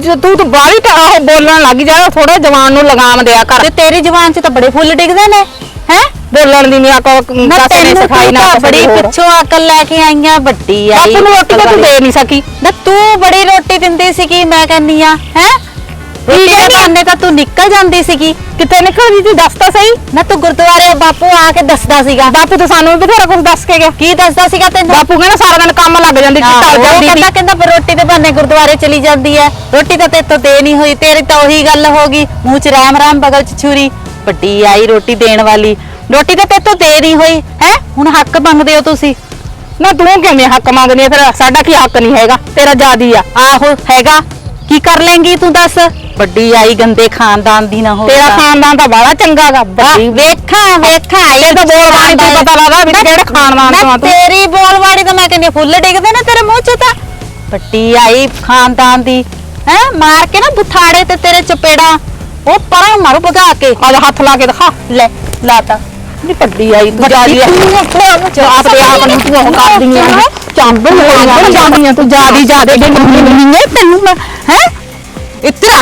[SPEAKER 4] ਜੇ ਤੂੰ ਤਾਂ ਬਾਹਲੀ ਤਾਂ ਉਹ ਬੋਲਣ ਲੱਗ ਜਾ ਥੋੜਾ ਜਵਾਨ ਨੂੰ ਲਗਾਮ ਦਿਆ ਕਰ।
[SPEAKER 5] ਤੇ ਤੇਰੀ ਜ਼ੁਬਾਨ 'ਚ ਤਾਂ ਬੜੇ ਫੁੱਲ ਡਿੱਗਦੇ ਨੇ ਹੈ?
[SPEAKER 4] ਬੋਲਣ ਦੀ ਨਹੀਂ ਅਕਲ
[SPEAKER 5] ਨਾ
[SPEAKER 4] ਕਾਸੇ ਨੇ
[SPEAKER 5] ਤੈਨੂੰ
[SPEAKER 4] ਸਿਖਾਈ ਨਾ
[SPEAKER 5] ਤਾਂ
[SPEAKER 4] ਕਿਸੇ
[SPEAKER 5] ਬੜੀ
[SPEAKER 4] ਹੋਰ।
[SPEAKER 5] ਪਿੱਛੋਂ ਅਕਲ ਲੈ ਕੇ ਆਈਆਂ ਵੱਡੀ ਆਈ
[SPEAKER 4] ਬਾਪੂ ਨੂੰ ਰੋਟੀ ਤਾਂ ਤੂੰ ਦੇ ਨਹੀਂ ਸਕੀ।
[SPEAKER 5] ਨਾ ਤੂੰ ਬੜੀ ਰੋਟੀ ਦਿੰਦੀ ਸੀਗੀ ਮੈਂ ਕਹਿੰਨੀ ਆ ਹੈ? ਦੇ ਖਾਣੇ ਤਾਂ ਤੂੰ ਨਿਕਲ ਜਾਂਦੀ ਸੀਗੀ।
[SPEAKER 4] ਕਿੱਥੇ ਨਿਕਲ ਗਈ ਤੂੰ ਦੱਸ ਤਾਂ ਸਹੀ।
[SPEAKER 5] ਨਾ ਤੂੰ ਗੁਰਦੁਆਰੇ ਬਾਪੂ ਆ ਕੇ ਦੱਸਦਾ ਸੀਗਾ।
[SPEAKER 4] ਬਾਪੂ ਤਾਂ ਸਾਨੂੰ ਵੀ ਬਥੇਰਾ ਕੁਝ ਦੱਸ ਕੇ ਗਿਆ।
[SPEAKER 5] ਕੀ ਦੱਸਦਾ ਸੀਗਾ ਤੈਨੂੰ?
[SPEAKER 4] ਬਾਪੂ ਕਹਿੰਦਾ ਸਾਰਾ ਦਿਨ ਕੰਮ ਲੱਗ ਜਾਂਦੀ
[SPEAKER 5] ਆਹੋ,
[SPEAKER 4] ਟਲ ਜਾਂਦੀ ਸੀ
[SPEAKER 5] ਕਹਿੰਦਾ ਕਹਿੰਦਾ ਪਰ ਰੋਟੀ ਦੇ ਬਹਾਨੇ ਗੁਰਦੁਆਰੇ ਚਲੀ ਜਾਂਦੀ ਐ ਰੋਟੀ ਤਾਂ ਤੇਰੇ ਤੋਂ ਦੇ ਨਹੀਂ ਹੋਈ। ਤੇਰੀ ਤਾਂ ਉਹੀ ਗੱਲ ਹੋ ਗਈ। ਮੂੰਹ 'ਚ ਰਾਮ ਰਾਮ ਬਗਲ 'ਚ ਛੁਰੀ। ਵੱਡੀ ਆਈ ਰੋਟੀ ਦੇਣ ਵਾਲੀ। ਰੋਟੀ ਤਾਂ ਤੇਰੇ ਤੋਂ ਦੇ ਨਹੀਂ ਹੋਈ। ਹੈ? ਹੁਣ ਹੱਕ ਮੰਗਦੇ ਹੋ ਤੁਸੀਂ।
[SPEAKER 4] ਨਾ ਤੂੰ ਕਿਵੇਂ ਹੱਕ ਮੰਗਦੀ ਆ ਫਿਰ ਸਾਡਾ ਕੀ ਹੱਕ ਨਹੀਂ ਹੈਗਾ? ਤੇਰਾ ਜਾਦੀ ਆ।
[SPEAKER 5] ਆਹੋ ਹੈਗਾ। ਕੀ ਕਰ ਲੇਂਗੀ ਤੂੰ ਦੱਸ? ਵੱਡੀ ਆਈ ਗੰਦੇ ਖਾਨਦਾਨ ਦੀ ਨਾ ਹੋਵੇ
[SPEAKER 4] ਤੇਰਾ। ਖਾਨਦਾਨ ਤਾਂ ਬੜਾ ਚੰਗਾਗਾ।
[SPEAKER 5] ਆਹ,
[SPEAKER 4] ਵੱਡੀ
[SPEAKER 5] ਵੇਖਾਂ ਵੇਖਾਂ
[SPEAKER 4] ਤੇਰੇ ਤਾਂ ਬੋਲ ਬਾਣੀ ਤੋਂ ਪਤਾ ਲੱਗਦਾ ਵੀ ਕਿਹੜੇ ਖਾਨਦਾਨ ਤੋਂ ਆ ਤੂੰ।
[SPEAKER 5] ਤੇਰੀ ਬੋਲਵਾੜੀ ਤਾਂ ਮੈਂ ਕਹਿੰਦੀ ਹਾਂ, ਫੁੱਲ ਡਿੱਗਦੇ ਨੇ ਤੇਰੇ ਮੂੰਹ 'ਚ ਤਾਂ। ਵੱਡੀ ਆਈ ਖਾਨਦਾਨ ਦੀ। ਹੈ ਮਾਰ ਕੇ ਨਾ ਬੁਥਾੜੇ ਤੇ ਤੇਰੇ ਚਪੇੜਾ। ਉਹ ਪਰਾਂ ਮਾਰੂ ਭਗਾ ਕੇ।
[SPEAKER 4] ਆ ਹੱਥ ਲਾ ਕੇ ਦਿਖਾ।
[SPEAKER 5] ਲੈ ਲਾਤਾ
[SPEAKER 4] ਨੀ ਵੱਡੀ ਆਈ ਤੂੰ ਜਾਦੀ ਆ
[SPEAKER 5] ਤੂੰ
[SPEAKER 4] ਆਪ ਦੇ ਆਪ ਨੂੰ ਤੂੰ ਉਹ ਕਰਦੀ ਆ? ਚਾਂਬਲ ਹੋਈਆਂ ਜਾਂਦੀਆਂ ਤੂੰ ਜਾਦੀ ਜਾਦੇ ਦੇ
[SPEAKER 5] ਨਹੀਂ ਤੈਨੂੰ ਮੈਂ ਹੈ? ਇਤਰਾ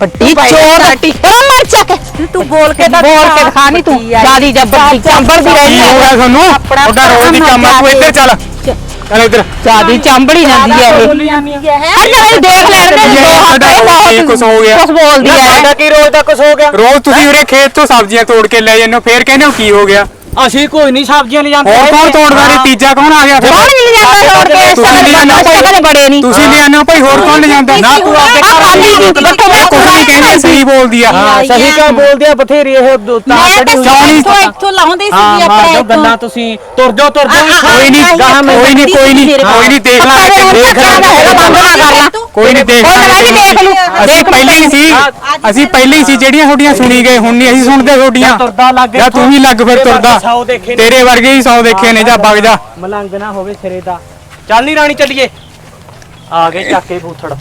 [SPEAKER 5] ਵੱਡੀ ਚੋਰ ਹਟੀ ਮਰ ਜਾ ਕੇ। ਤੂੰ ਬੋਲ ਕੇ ਤਾਂ
[SPEAKER 4] ਬੋਲ ਕੇ ਦਿਖਾ ਨੀ ਤੂੰ। ਜਾਦੀ ਜੱਬਰ ਚਾਂਬਲ ਦੀ
[SPEAKER 3] ਕੀ
[SPEAKER 4] ਰਹੀ
[SPEAKER 3] ਹੋ ਤੁਹਾਨੂੰ
[SPEAKER 5] ਆਪਣਾ
[SPEAKER 3] ਉਹਦਾ ਰੋਜ਼ ਦੀ ਕੰਮ ਆ ਤੂੰ ਇੱਧਰ ਚੱਲ। ਚੱਲ ਇੱਧਰ
[SPEAKER 4] ਚਾਂਬੜੀ ਜਾਂਦੀ ਹੈ ਇਹ ਦੇਖ
[SPEAKER 3] ਸਾਡਾ ਰੋਜ਼ ਕੀ ਕੁਛ ਹੋ ਗਿਆ।
[SPEAKER 4] ਕੁਛ ਬੋਲਦੀ ਹੈ
[SPEAKER 2] ਕੀ ਰੋਜ਼ ਦਾ ਕੁਝ ਹੋ ਗਿਆ?
[SPEAKER 3] ਰੋਜ਼ ਤੁਸੀਂ ਉਰੇ ਖੇਤ ਤੋਂ ਸਬਜ਼ੀਆਂ ਤੋੜ ਕੇ ਲੈ ਜਾਂਦੇ ਹੋ ਫੇਰ ਕਹਿੰਦੇ ਹੋ ਕੀ ਹੋ ਗਿਆ?
[SPEAKER 2] ਅਸੀਂ ਕੋਈ ਨਹੀਂ ਸਬਜ਼ੀਆਂ ਲੈ ਜਾਂਦੇ।
[SPEAKER 3] ਹੋਰ ਕੌਣ ਤੋੜਦਾ ਨਹੀਂ ਤੀਜਾ ਕੌਣ ਆ ਗਿਆ ਫਿਰ?
[SPEAKER 4] ਕੌਣ ਮਿਲ ਜਾਂਦਾ ਤੋੜ ਕੇ
[SPEAKER 3] ਤੁਸੀਂ ਲੈ ਆਉਂਦੇ ਹੋ
[SPEAKER 4] ਕਦੇ ਬੜੇ ਨਹੀਂ।
[SPEAKER 3] ਤੁਸੀਂ ਲੈ ਹੋ ਭਾਈ ਹੋਰ ਕੌਣ ਲੈ ਜਾਂਦਾ?
[SPEAKER 2] ਨਾ ਤੂੰ
[SPEAKER 4] ਜੀ, ਬੱਠੇ
[SPEAKER 3] ਇਹ ਕੁਛ ਨਹੀਂ ਕਹਿੰਦੇ ਸਹੀ ਬੋਲਦੀ ਆ।
[SPEAKER 2] ਹਾਂ ਸਹੀ ਕਿਉਂ ਬੋਲਦੇ ਆ? ਬਥੇਰੀ ਇਹ ਤਾਂ
[SPEAKER 5] ਤਾਂ
[SPEAKER 2] ਹੋਈ ਆ।
[SPEAKER 5] ਇੱਥੋਂ ਇੱਥੋਂ ਲਾਉਂਦੀ ਸੀ
[SPEAKER 2] ਹਾਂ
[SPEAKER 5] ਆਪਣੇ ਇੱਥੋਂ।
[SPEAKER 2] ਗੱਲਾਂ ਤੁਸੀਂ। ਤੁਰ ਜਾਓ ਤੁਰ ਜਾਓ
[SPEAKER 3] ਕੋਈ ਨਹੀਂ
[SPEAKER 2] ਗਾਹਾਂ ਮੈਂ
[SPEAKER 3] ਕੋਈ ਨਹੀਂ ਕੋਈ ਨਹੀਂ ਕੋਈ ਨਹੀਂ ਦੇਖ ਲਾਂਗੇ
[SPEAKER 4] ਨਹੀਂ
[SPEAKER 3] ਦੇਖ ਲਾਂਗੇ
[SPEAKER 4] ਨਾ ਕਰ ਲਾ।
[SPEAKER 3] ਕੋਈ ਨਹੀਂ ਦੇਖ
[SPEAKER 4] ਕੋਈ
[SPEAKER 3] ਲਾਂਗੇ
[SPEAKER 4] ਨਹੀਂ ਦੇਖ ਲੂ।
[SPEAKER 3] ਅਸੀਂ ਪਹਿਲੇ ਹੀ ਸੀ ਅਸੀਂ ਪਹਿਲੇ ਹੀ ਸੀ ਜਿਹੜੀਆਂ ਤੁਹਾਡੀਆਂ ਸੁਣੀ ਗਏ ਹੁਣ ਨਹੀਂ ਅਸੀਂ ਸੁਣਦੇ ਤੁਹਾਡੀਆਂ।
[SPEAKER 2] ਤੁਰਦਾ ਲੱਗ
[SPEAKER 3] ਜਾਂ ਤੂੰ ਵੀ ਲੱਗ ਫਿਰ ਤੁਰਦਾ
[SPEAKER 2] ਸੌ ਦੇਖੇ ਨੇ।
[SPEAKER 3] ਤੇਰੇ ਵਰਗੇ ਹੀ 100 ਦੇਖੇ ਨੇ ਜਾ ਵਗ ਜਾ।
[SPEAKER 2] ਮਲੰਗ ਨਾ ਹੋਵੇ ਸਿਰੇ ਦਾ। ਚੱਲ ਨਹੀਂ ਰਾਣੀ ਚੱਲੀਏ। ਆ ਗਏ ਚੱਕ ਬੂਥੜ।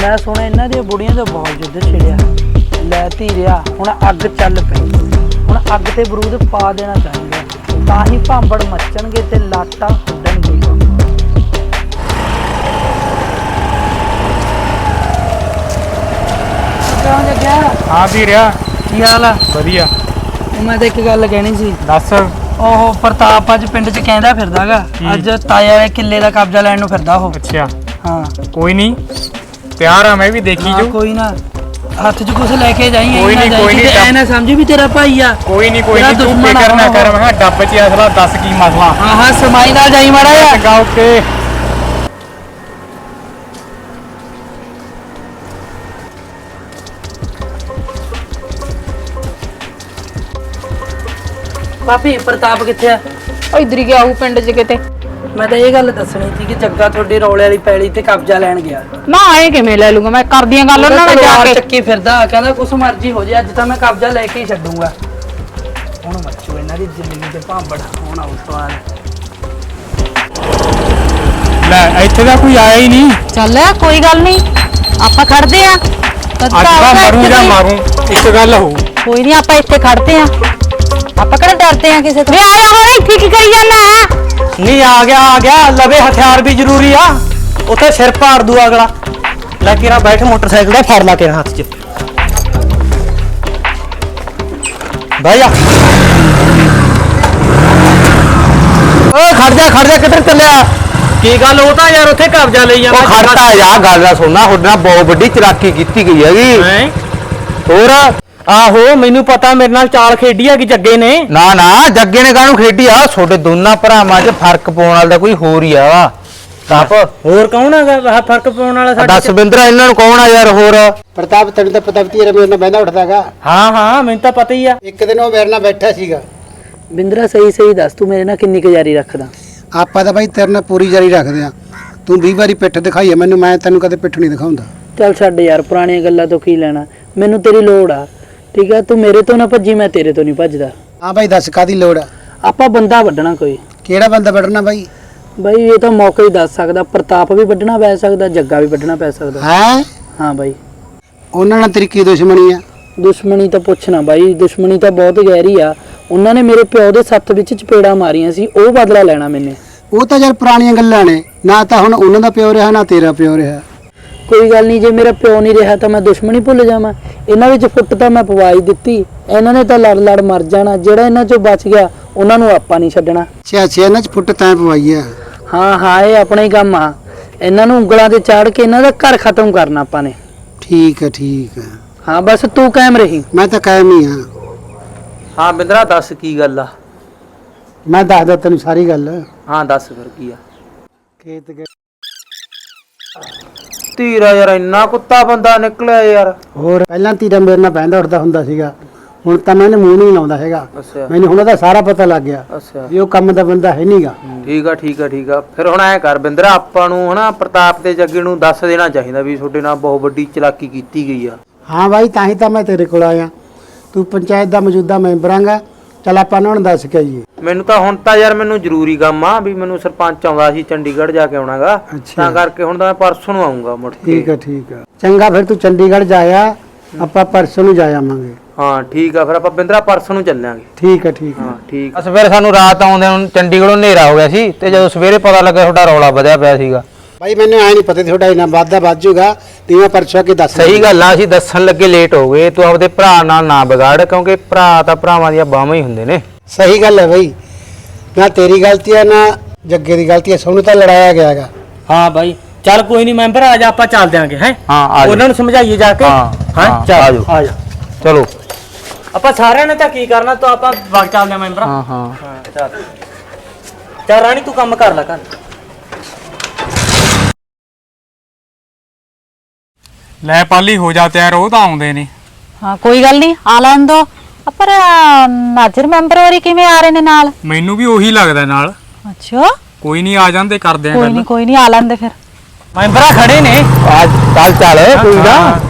[SPEAKER 1] ਮੈਂ ਸੁਣਿਆ ਇਹਨਾਂ ਦੀਆਂ ਬੁੜੀਆਂ ਦਾ ਬਹੁਤ ਯੁੱਧ ਛਿੜਿਆ। ਲੈ ਧੀਰਿਆ ਹੁਣ ਅੱਗ ਚੱਲ ਪਈ। ਹੁਣ ਅੱਗ ਤੇ ਬਰੂਦ ਪਾ ਦੇਣਾ ਚਾਹੀਦਾ। ਤਾਂ ਹੀ ਭਾਂਬੜ ਮੱਚਣਗੇ ਤੇ ਲਾਟਾਂ ਉੱਡਣਗੇ ਜੱਗਿਆ?
[SPEAKER 3] ਹਾਂ ਵੀਰਿਆ
[SPEAKER 1] ਕੀ ਹਾਲ ਆ?
[SPEAKER 3] ਵਧੀਆ।
[SPEAKER 1] ਉਹ ਮੈਂ ਤਾਂ ਇੱਕ ਗੱਲ ਕਹਿਣੀ ਸੀ।
[SPEAKER 3] ਦੱਸ।
[SPEAKER 1] ਉਹ ਪ੍ਰਤਾਪ ਅੱਜ ਪਿੰਡ 'ਚ ਕਹਿੰਦਾ ਫਿਰਦਾਗਾ। ਅੱਜ ਤਾਇਆ ਵਾਲੇ ਕਿੱਲੇ ਦਾ ਕਬਜ਼ਾ ਲੈਣ ਨੂੰ ਫਿਰਦਾ ਉਹ।
[SPEAKER 3] ਅੱਛਾ।
[SPEAKER 1] ਹਾਂ।
[SPEAKER 3] ਕੋਈ ਨਹੀਂ। ਤਿਆਰ ਆ ਮੈਂ ਵੀ ਦੇਖੀ
[SPEAKER 1] ਹਾਂ,
[SPEAKER 3] ਜੋ
[SPEAKER 1] ਕੋਈ ਨਾ। ਹੱਥ 'ਚ ਕੁਝ ਲੈ ਕੇ ਜਾਈ
[SPEAKER 3] ਕੋਈ ਨੀ, ਕੋਈ ਨੀ,
[SPEAKER 1] ਐ ਨਾ ਸਮਝੀ ਵੀ ਤੇਰਾ ਭਾਈ ਆ।
[SPEAKER 3] ਕੋਈ ਨਹੀਂ ਕੋਈ
[SPEAKER 1] ਤੇਰਾ
[SPEAKER 3] ਨਹੀਂ ਤੂੰ
[SPEAKER 1] ਦੁਸ਼ਮਣ ਆ
[SPEAKER 3] ਫਿਕਰ ਨਾ
[SPEAKER 1] ਉਹ।
[SPEAKER 3] ਕਰ ਮੈਂ ਕਿਹਾ ਡੱਬ 'ਚ ਅਸਲਾ ਦੱਸ ਕੀ ਮਸਲਾ।
[SPEAKER 1] ਹਾਂ ਹਾਂ ਸਮਾਈ ਨਾਲ ਜਾਈ ਮਾੜਾ ਜਿਹਾ।
[SPEAKER 3] ਚੰਗਾ ਓਕੇ।
[SPEAKER 1] ਪਾਪੀ ਪ੍ਰਤਾਪ ਕਿੱਥੇ ਆ?
[SPEAKER 4] ਉਹ ਇਧਰ ਹੀ ਗਿਆ ਉਹ ਪਿੰਡ 'ਚ ਕਿਤੇ।
[SPEAKER 1] ਮੈਂ ਤਾਂ ਇਹ ਗੱਲ ਦੱਸਣੀ ਸੀ ਕਿ ਜੱਗਾ ਤੁਹਾਡੀ ਰੌਲੇ ਵਾਲੀ ਪੈਲੀ ਤੇ ਕਬਜ਼ਾ ਲੈਣ ਗਿਆ।
[SPEAKER 4] ਨਾ ਆਏ ਕਿਵੇਂ ਲੈ ਲੂੰਗਾ? ਮੈਂ ਕਰਦੀਆਂ ਗੱਲ ਉਹਨਾਂ ਨਾਲ ਜਾ ਕੇ।
[SPEAKER 1] ਚੱਕੀ ਫਿਰਦਾ ਕਹਿੰਦਾ ਕੁਛ ਮਰਜ਼ੀ ਹੋ ਜੇ ਅੱਜ ਤਾਂ ਮੈਂ ਕਬਜ਼ਾ ਲੈ ਕੇ ਹੀ ਛੱਡੂੰਗਾ। ਹੁਣ ਮੱਚੂ ਇਹਨਾਂ ਦੀ ਜ਼ਿੰਦਗੀ ਤੇ ਭਾਂਬੜ ਹੁਣ ਆਉ ਸਵਾਲ
[SPEAKER 3] ਲੈ ਇੱਥੇ ਤਾਂ ਕੋਈ ਆਇਆ ਹੀ ਨਹੀਂ।
[SPEAKER 5] ਚੱਲ ਕੋਈ ਗੱਲ ਨਹੀਂ। ਆਪਾਂ ਖੜਦੇ ਆ
[SPEAKER 3] ਅੱਜ ਤਾਂ ਮਰੂ ਜਾਂ ਮਾਰੂ ਇੱਕ ਗੱਲ ਹੋਊ।
[SPEAKER 5] ਕੋਈ ਨਹੀਂ ਆਪਾਂ ਇੱਥੇ ਖੜਦੇ ਆ ਆਪਾਂ ਕਿਹੜਾ ਡਰਦੇ ਆ ਕਿਸੇ ਤੋਂ?
[SPEAKER 4] ਵੇ ਆਇਆ ਹੁਣ ਇੱਥੇ ਕੀ ਕਰੀ ਜਾਂਦਾ
[SPEAKER 2] ਨਹੀਂ ਆ ਗਿਆ ਆ ਗਿਆ ਲਵੇ ਹਥਿਆਰ ਵੀ ਜ਼ਰੂਰੀ ਆ। ਉੱਥੇ ਸਿਰ ਪਾੜ ਦੂ ਅਗਲਾ। ਲੈ ਕੇ ਨਾ ਬੈਠ ਮੋਟਰਸਾਈਕਲ ਦਾ ਫੜ ਲਾ ਕੇ ਹੱਥ 'ਚ। ਬਹਿ ਜਾ।
[SPEAKER 6] ਓ ਖੜ ਜਾ ਖੜ ਜਾ ਕਿੱਧਰ ਚੱਲਿਆ?
[SPEAKER 2] ਕੀ ਗੱਲ ਉਹ ਤਾਂ ਯਾਰ ਉੱਥੇ ਕਬਜ਼ਾ ਲਈ ਜਾਂਦਾ
[SPEAKER 6] ਉਹ ਖੜਤਾ ਜਾ ਗੱਲ ਦਾ ਸੁਣਨਾ ਤੁਹਾਡੇ ਨਾਲ ਬਹੁਤ ਵੱਡੀ ਚਲਾਕੀ ਕੀਤੀ ਗਈ ਹੈਗੀ।
[SPEAKER 2] ਹੈਂ?
[SPEAKER 6] ਹੋਰ?
[SPEAKER 2] ਆਹੋ ਮੈਨੂੰ ਪਤਾ ਮੇਰੇ ਨਾਲ ਚਾਲ ਖੇਡੀ ਆ ਕਿ ਜੱਗੇ ਨੇ।
[SPEAKER 6] ਨਾ ਨਾ ਜੱਗੇ ਨੇ ਕਾਹਨੂੰ ਖੇਡੀ ਆ? ਤੁਹਾਡੇ ਦੋਨਾਂ ਭਰਾਵਾਂ 'ਚ ਫ਼ਰਕ ਪਾਉਣ ਵਾਲਾ ਤਾਂ ਕੋਈ ਹੋਰ ਹੀ ਆ। ਵਾ ਪ੍ਰਤਾਪ
[SPEAKER 2] ਹੋਰ ਕੌਣ ਹੈਗਾ ਆਹ ਫ਼ਰਕ ਪਾਉਣ ਵਾਲਾ ਸਾਡੇ
[SPEAKER 6] ਦੱਸ ਬਿੰਦਰਾ ਇਹਨਾਂ ਨੂੰ ਕੌਣ ਆ ਯਾਰ ਹੋਰ?
[SPEAKER 7] ਪ੍ਰਤਾਪ ਤੈਨੂੰ ਤਾਂ ਪਤਾ ਵੀ ਮੇਰੇ ਨਾਲ ਬਹਿੰਦਾ ਉੱਠਦਾਗਾ
[SPEAKER 2] ਹਾਂ ਹਾਂ ਮੈਨੂੰ ਤਾਂ ਪਤਾ ਹੀ ਆ।
[SPEAKER 7] ਇੱਕ ਦਿਨ ਉਹ ਮੇਰੇ ਨਾਲ ਬੈਠਾ ਸੀਗਾ।
[SPEAKER 1] ਬਿੰਦਰਾ ਸਹੀ ਸਹੀ ਦੱਸ ਤੂੰ ਮੇਰੇ ਨਾਲ ਕਿੰਨੀ ਕੁ ਜਾਰੀ ਰੱਖਦਾ?
[SPEAKER 7] ਆਪਾਂ ਤਾਂ ਬਾਈ ਤੇਰੇ ਨਾਲ ਪੂਰੀ ਜਾਰੀ ਰੱਖਦੇ ਆ। ਤੂੰ 20 ਵਾਰੀ ਪਿੱਠ ਦਿਖਾਈ ਹੈ ਮੈਨੂੰ ਮੈਂ ਤੈਨੂੰ ਕਦੇ ਪਿੱਠ ਨਹੀਂ ਦਿਖਾਉਂਦਾ।
[SPEAKER 1] ਚੱਲ ਛੱਡ ਯਾਰ ਪੁਰਾਣੀਆਂ ਗੱਲਾਂ ਤੋਂ ਕੀ ਲੈਣਾ? ਮੈਨੂੰ ਤੇਰੀ ਲੋੜ ਆ। ਠੀਕ ਆ ਤੂੰ ਮੇਰੇ ਤੋਂ ਨਾ ਭੱਜੀ ਮੈਂ ਤੇਰੇ ਤੋਂ ਨਹੀਂ ਭੱਜਦਾ।
[SPEAKER 7] ਹਾਂ ਬਾਈ ਦੱਸ ਕਾਦੀ ਲੋੜ ਆ?
[SPEAKER 1] ਆਪਾਂ ਬੰਦਾ ਵੱਢਣਾ ਕੋਈ।
[SPEAKER 7] ਕਿਹੜਾ ਬੰਦਾ ਵੱਢਣਾ ਬਾਈ?
[SPEAKER 1] ਬਾਈ ਇਹ ਤਾਂ ਮੌਕਾ ਹੀ ਦੱਸ ਸਕਦਾ ਪ੍ਰਤਾਪ ਵੀ ਵੱਢਣਾ ਪੈ ਸਕਦਾ ਜੱਗਾ ਵੀ ਵੱਢਣਾ ਪੈ ਸਕਦਾ।
[SPEAKER 7] ਹੈ?
[SPEAKER 1] ਹਾਂ ਬਾਈ।
[SPEAKER 7] ਉਹਨਾਂ ਨਾਲ ਤੇਰੀ ਕੀ ਦੁਸ਼ਮਣੀ ਆ?
[SPEAKER 1] ਦੁਸ਼ਮਣੀ ਤਾਂ ਪੁੱਛਣਾ ਬਾਈ ਦੁਸ਼ਮਣੀ ਤਾਂ ਬਹੁਤ ਗਹਿਰੀ ਆ। ਉਹਨਾਂ ਨੇ ਮੇਰੇ ਪਿਓ ਦੇ ਸੱਤ ਵਿੱਚ ਚਪੇੜਾ ਮਾਰੀਆਂ ਸੀ ਉਹ ਬਦਲਾ ਲੈਣਾ ਮੈਨੇ।
[SPEAKER 7] ਉਹ ਤਾਂ ਯਾਰ ਪੁਰਾਣੀਆਂ ਗੱਲਾਂ ਨੇ ਨਾ ਤਾਂ ਹੁਣ ਉਹਨਾਂ ਦਾ ਪਿਓ ਰਿਹਾ ਨਾ ਤੇਰਾ ਪਿਓ ਰਿਹਾ।
[SPEAKER 1] ਕੋਈ ਗੱਲ ਨਹੀਂ ਜੇ ਮੇਰਾ ਪਿਓ ਨਹੀਂ ਰਿਹਾ ਤਾਂ ਮੈਂ ਦੁਸ਼ਮਣੀ ਭੁੱਲ ਜਾਵਾਂ। ਇਹਨਾਂ ਵਿੱਚ ਫੁੱਟ ਤਾਂ ਮੈਂ ਪਵਾਈ ਦਿੱਤੀ। ਇਹਨਾਂ ਨੇ ਤਾਂ ਲੜ ਲੜ ਮਰ ਜਾਣਾ। ਜਿਹੜਾ ਇਹਨਾਂ ਚੋਂ ਬਚ ਗਿਆ ਉਹਨਾਂ ਨੂੰ ਆਪਾਂ ਨਹੀਂ ਛੱਡਣਾ।
[SPEAKER 7] ਛੇ ਛੇ ਇਹਨਾਂ ਚ ਫੁੱਟ ਤੈਂ ਪਵਾਈ ਆ।
[SPEAKER 1] ਹਾਂ ਹਾਂ ਇਹ ਆਪਣਾ ਹੀ ਕੰਮ ਆ। ਇਹਨਾਂ ਨੂੰ ਉਂਗਲਾਂ ਤੇ ਚਾੜ ਕੇ ਇਹਨਾਂ ਦਾ ਘਰ ਖਤਮ ਕਰਨਾ ਆਪਾਂ ਨੇ।
[SPEAKER 7] ਠੀਕ ਹੈ ਠੀਕ ਹੈ
[SPEAKER 1] ਹਾਂ ਬਸ ਤੂੰ ਕਾਇਮ ਰਹੀ।
[SPEAKER 7] ਮੈਂ ਤਾਂ ਕਾਇਮ ਹੀ ਆ।
[SPEAKER 2] ਹਾਂ ਬਿੰਦਰਾ ਦੱਸ ਕੀ ਗੱਲ ਆ?
[SPEAKER 7] ਮੈਂ ਦੱਸਦਾ ਤੈਨੂੰ ਸਾਰੀ ਗੱਲ।
[SPEAKER 2] ਹਾਂ ਦੱਸ ਫਿਰ ਕੀ ਆ?
[SPEAKER 7] ਖੇਤ ਗਏ।
[SPEAKER 2] ਧੀਰਾ ਯਾਰ ਇੰਨਾ ਕੁੱਤਾ ਬੰਦਾ ਨਿਕਲਿਆ ਯਾਰ।
[SPEAKER 7] ਹੋਰ ਪਹਿਲਾਂ ਤੀਰਾ ਮੇਰੇ ਨਾਲ ਬਹਿੰਦਾ ਉੱਠਦਾ ਹੁੰਦਾ ਸੀਗਾ। ਹੁਣ ਤਾਂ ਮੈਨੂੰ ਮੂੰਹ ਨਹੀਂ ਲਾਉਂਦਾ ਹੈਗਾ।
[SPEAKER 2] ਅੱਛਾ।
[SPEAKER 7] ਮੈਨੂੰ ਹੁਣ ਉਹਦਾ ਸਾਰਾ ਪਤਾ ਲੱਗ ਗਿਆ
[SPEAKER 2] ਅੱਛਾ।
[SPEAKER 7] ਵੀ ਉਹ ਕੰਮ ਦਾ ਬੰਦਾ ਹੈ ਨਹੀਂਗਾ
[SPEAKER 2] ਠੀਕ ਆ ਠੀਕ ਆ ਠੀਕ ਆ। ਫਿਰ ਹੁਣ ਐ ਕਰ ਬਿੰਦਰਾ ਆਪਾਂ ਨੂੰ ਹਨਾ ਪ੍ਰਤਾਪ ਤੇ ਜੱਗੇ ਨੂੰ ਦੱਸ ਦੇਣਾ ਚਾਹੀਦਾ ਵੀ ਤੁਹਾਡੇ ਨਾਲ ਬਹੁਤ ਵੱਡੀ ਚਲਾਕੀ ਕੀਤੀ ਗਈ ਆ।
[SPEAKER 7] ਹਾਂ ਬਾਈ ਤਾਂ ਹੀ ਤਾਂ ਮੈਂ ਤੇਰੇ ਕੋਲ ਆਇਆ। ਤੂੰ ਪੰਚਾਇਤ ਦਾ ਮੌਜੂਦਾ ਮੈਂਬਰ ਆਂਗਾ। ਚੱਲ ਆਪਾਂ ਉਹਨਾਂ ਨੂੰ ਦੱਸ ਕੇ ਆਈਏ।
[SPEAKER 2] ਮੈਨੂੰ ਤਾਂ ਹੁਣ ਤਾਂ ਯਾਰ ਮੈਨੂੰ ਜ਼ਰੂਰੀ ਕੰਮ ਆ ਵੀ ਮੈਨੂੰ ਸਰਪੰਚ ਆਉਂਦਾ ਸੀ ਚੰਡੀਗੜ੍ਹ ਜਾ ਕੇ ਆਉਣਾਗਾ।
[SPEAKER 7] ਅੱਛਾ।
[SPEAKER 2] ਤਾਂ ਕਰਕੇ ਹੁਣ ਤਾਂ ਮੈਂ ਪਰਸੋਂ ਨੂੰ ਆਉਂਗਾ ਮੁੜ ਕੇ।
[SPEAKER 7] ਠੀਕ ਹੈ ਠੀਕ ਹੈ ਚੰਗਾ ਫਿਰ ਤੂੰ ਚੰਡੀਗੜ੍ਹ ਜਾਇਆ ਆਪਾਂ ਪਰਸੋਂ ਨੂੰ ਜਾ ਆਵਾਂਗੇ।
[SPEAKER 2] ਹਾਂ ਠੀਕ ਆ ਫਿਰ ਆਪਾਂ ਬਿੰਦਰਾ ਪਰਸੋਂ ਨੂੰ ਚੱਲਾਂਗੇ।
[SPEAKER 7] ਠੀਕ ਹੈ ਠੀਕ ਹੈ
[SPEAKER 2] ਹਾਂ ਠੀਕ
[SPEAKER 6] ਅਸ ਫਿਰ ਸਾਨੂੰ ਰਾਤ ਆਉਂਦੇ ਨੂੰ ਚੰਡੀਗੜ੍ਹੋਂ ਹਨੇਰਾ ਹੋ ਗਿਆ ਸੀ ਤੇ ਜਦੋਂ ਸਵੇਰੇ ਪਤਾ ਲੱਗਾ ਤੁਹਾਡਾ ਰੌਲਾ ਵਧਿਆ ਪਿਆ ਸੀਗਾ।
[SPEAKER 7] ਬਾਈ ਮੈਨੂੰ ਐ ਨਹੀਂ ਪਤਾ ਤੁਹਾਡਾ ਇਹਨਾਂ ਵਾਧਾ ਵੱਧ ਜਾਊਗਾ ਤੇ ਮੈਂ ਪਰਸੋਂ ਕੇ ਦੱਸ
[SPEAKER 6] ਸਹੀ ਗੱਲ ਆ ਅਸੀਂ ਦੱਸਣ ਲੱਗੇ ਲੇਟ ਹੋ ਗਏ ਤੂੰ ਆਪਦੇ ਭਰਾ ਨਾਲ ਨਾ ਵਿਗਾੜ ਕਿਉਂਕਿ ਭਰਾ ਤਾਂ ਭਰਾਵਾਂ ਦੀਆਂ ਬਾਹਾਂ ਹੀ ਹੁੰਦੇ ਨੇ।
[SPEAKER 7] ਸਹੀ ਗੱਲ ਹੈ ਬਾਈ। ਨਾ ਤੇਰੀ ਗਲਤੀ ਹੈ ਨਾ ਜੱਗੇ ਦੀ ਗਲਤੀ ਹੈ ਸੋਨੂੰ ਤਾਂ ਲੜਾਇਆ ਗਿਆ ਹੈਗਾ।
[SPEAKER 2] ਹਾਂ ਬਾਈ ਚੱਲ ਕੋਈ ਨਹੀਂ ਮੈਂਬਰ ਆ ਜਾ ਆਪਾਂ ਚੱਲ ਦਿਆਂਗੇ ਹੈ?
[SPEAKER 6] ਹਾਂ ਆ ਜਾਓ।
[SPEAKER 2] ਉਹਨਾਂ ਨੂੰ ਸਮਝਾਈਏ ਜਾ ਕੇ।
[SPEAKER 6] ਹਾਂ,
[SPEAKER 2] ਚੱਲ
[SPEAKER 6] ਆ ਜਾਓ।
[SPEAKER 2] ਆ ਜਾ।
[SPEAKER 6] ਚਲੋ।
[SPEAKER 2] ਆਪਾਂ ਸਾਰਿਆਂ ਨੇ ਤਾਂ ਕੀ ਕਰਨਾ ਤਾਂ ਆਪਾਂ ਵਗ ਚੱਲਦੇ ਆਂ ਮੈਂਬਰ।
[SPEAKER 6] ਹਾਂ ਹਾਂ।
[SPEAKER 2] ਹਾਂ ਚੱਲ। ਚੱਲ ਰਾਣੀ ਤੂੰ ਕੰਮ ਕਰ ਲੈ ਕਰ
[SPEAKER 3] ਲੈ ਪਾਲੀ ਹੋ ਜਾ ਤਿਆਰ ਉਹ ਤਾਂ ਆਉਂਦੇ ਨੇ।
[SPEAKER 5] ਹਾਂ ਕੋਈ ਗੱਲ ਨਹੀਂ ਆ ਲੈਣ ਦੋ। ਪਰ ਨਾਜ਼ਰ ਮੈਂਬਰ ਹੋਰੀ ਕਿਵੇਂ ਆ ਰਹੇ ਨੇ ਨਾਲ?
[SPEAKER 3] ਮੈਨੂੰ ਵੀ ਉਹੀ ਲੱਗਦਾ ਨਾਲ।
[SPEAKER 5] ਅੱਛਾ।
[SPEAKER 3] ਕੋਈ ਨਹੀਂ ਆ ਜਾਂਦੇ ਕਰਦੇ ਆ
[SPEAKER 5] ਕੋਈ
[SPEAKER 3] ਗੱਲ।
[SPEAKER 5] ਨਹੀਂ ਕੋਈ ਨਹੀਂ ਆ ਲੈਂਦੇ ਫਿਰ।
[SPEAKER 2] ਮੈਂਬਰਾਂ ਖੜੇ ਨੇ।
[SPEAKER 6] ਅੱਜ ਚੱਲ ਚੱਲ ਕੋਈ ਨਾ?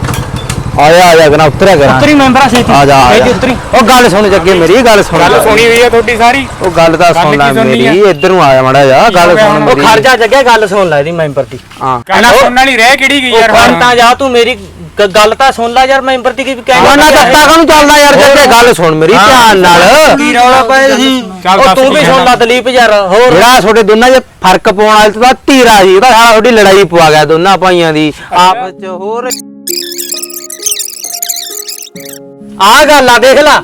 [SPEAKER 6] ਆ ਜਾ ਆ ਜਾ ਕਨਾ ਉਤਰਿਆ ਕਰਾਂ।
[SPEAKER 2] ਉਤਰੀ ਮੈਂਬਰਾਂ ਛੇਤੀ
[SPEAKER 6] ਆ ਜਾ ਆ ਜਾ।
[SPEAKER 2] ਉਤਰੀ।
[SPEAKER 6] ਉਹ ਗੱਲ ਸੁਣ ਜੱਗੇ ਮੇਰੀ ਗੱਲ ਸੁਣ।
[SPEAKER 3] ਗੱਲ ਸੁਣੀ ਹੋਈ ਆ ਤੁਹਾਡੀ ਸਾਰੀ।
[SPEAKER 6] ਉਹ ਗੱਲ ਤਾਂ ਸੁਣ ਲੈ ਮੇਰੀ? ਇੱਧਰ ਨੂੰ ਆ ਜਾ ਮੜਾ ਜਾ ਗੱਲ ਸੁਣ?
[SPEAKER 2] ਉਹ
[SPEAKER 6] ਮੇਰੀ।
[SPEAKER 2] ਖਰਜਾ ਜੱਗੇ ਗੱਲ ਸੁਣ ਲੈ ਇਹਦੀ ਮੈਂਬਰ ਦੀ।
[SPEAKER 6] ਹਾਂ।
[SPEAKER 3] ਕਹਿੰਦਾ ਸੁਣਨ ਵਾਲੀ ਰਹਿ ਕਿਹੜੀ ਗਈ ਯਾਰ ਹੁਣ?
[SPEAKER 2] ਤਾਂ ਜਾ ਤੂੰ ਮੇਰੀ ਗ- ਗੱਲ ਤਾਂ ਸੁਣ ਲੈ ਯਾਰ ਮੈਂਬਰ ਦੀ ਕੀ
[SPEAKER 6] ਉਹਨਾਂ
[SPEAKER 2] ਕਹਿਣਾ
[SPEAKER 6] ਦਾ ਧੱਕਾ ਕਾਹਨੂੰ ਚੱਲਦਾ ਯਾਰ ਜੱਗੇ? ਗੱਲ ਸੁਣ ਮੇਰੀ ਧਿਆਨ ਨਾਲ।
[SPEAKER 2] ਕੀ ਰੌਲਾ ਪਾਇਆ ਸੀ
[SPEAKER 3] ਚੱਲ
[SPEAKER 2] ਉਹ
[SPEAKER 3] ਦੱਸ
[SPEAKER 2] ਤੂੰ ਵੀ ਸੁਣ। ਲੈ ਦਲੀਪ ਯਾਰ ਹੋਰ।
[SPEAKER 6] ਜਿਹੜਾ ਤੁਹਾਡੇ ਦੋਨਾਂ 'ਚ ਫ਼ਰਕ ਪਾਉਣ ਵਾਲੇ ਤੋਂ ਤਾਂ ਧੀਰਾ ਸੀ ਉਹਦਾ ਸਾਲਾ ਤੁਹਾਡੀ ਲੜਾਈ ਪਵਾ ਗਿਆ ਦੋਨਾਂ ਭਾਈਆਂ ਦੀ। ਆਪਸ 'ਚ ਹੋਰ
[SPEAKER 2] ਆ ਗੱਲ ਆ ਦੇਖ ਲੈ।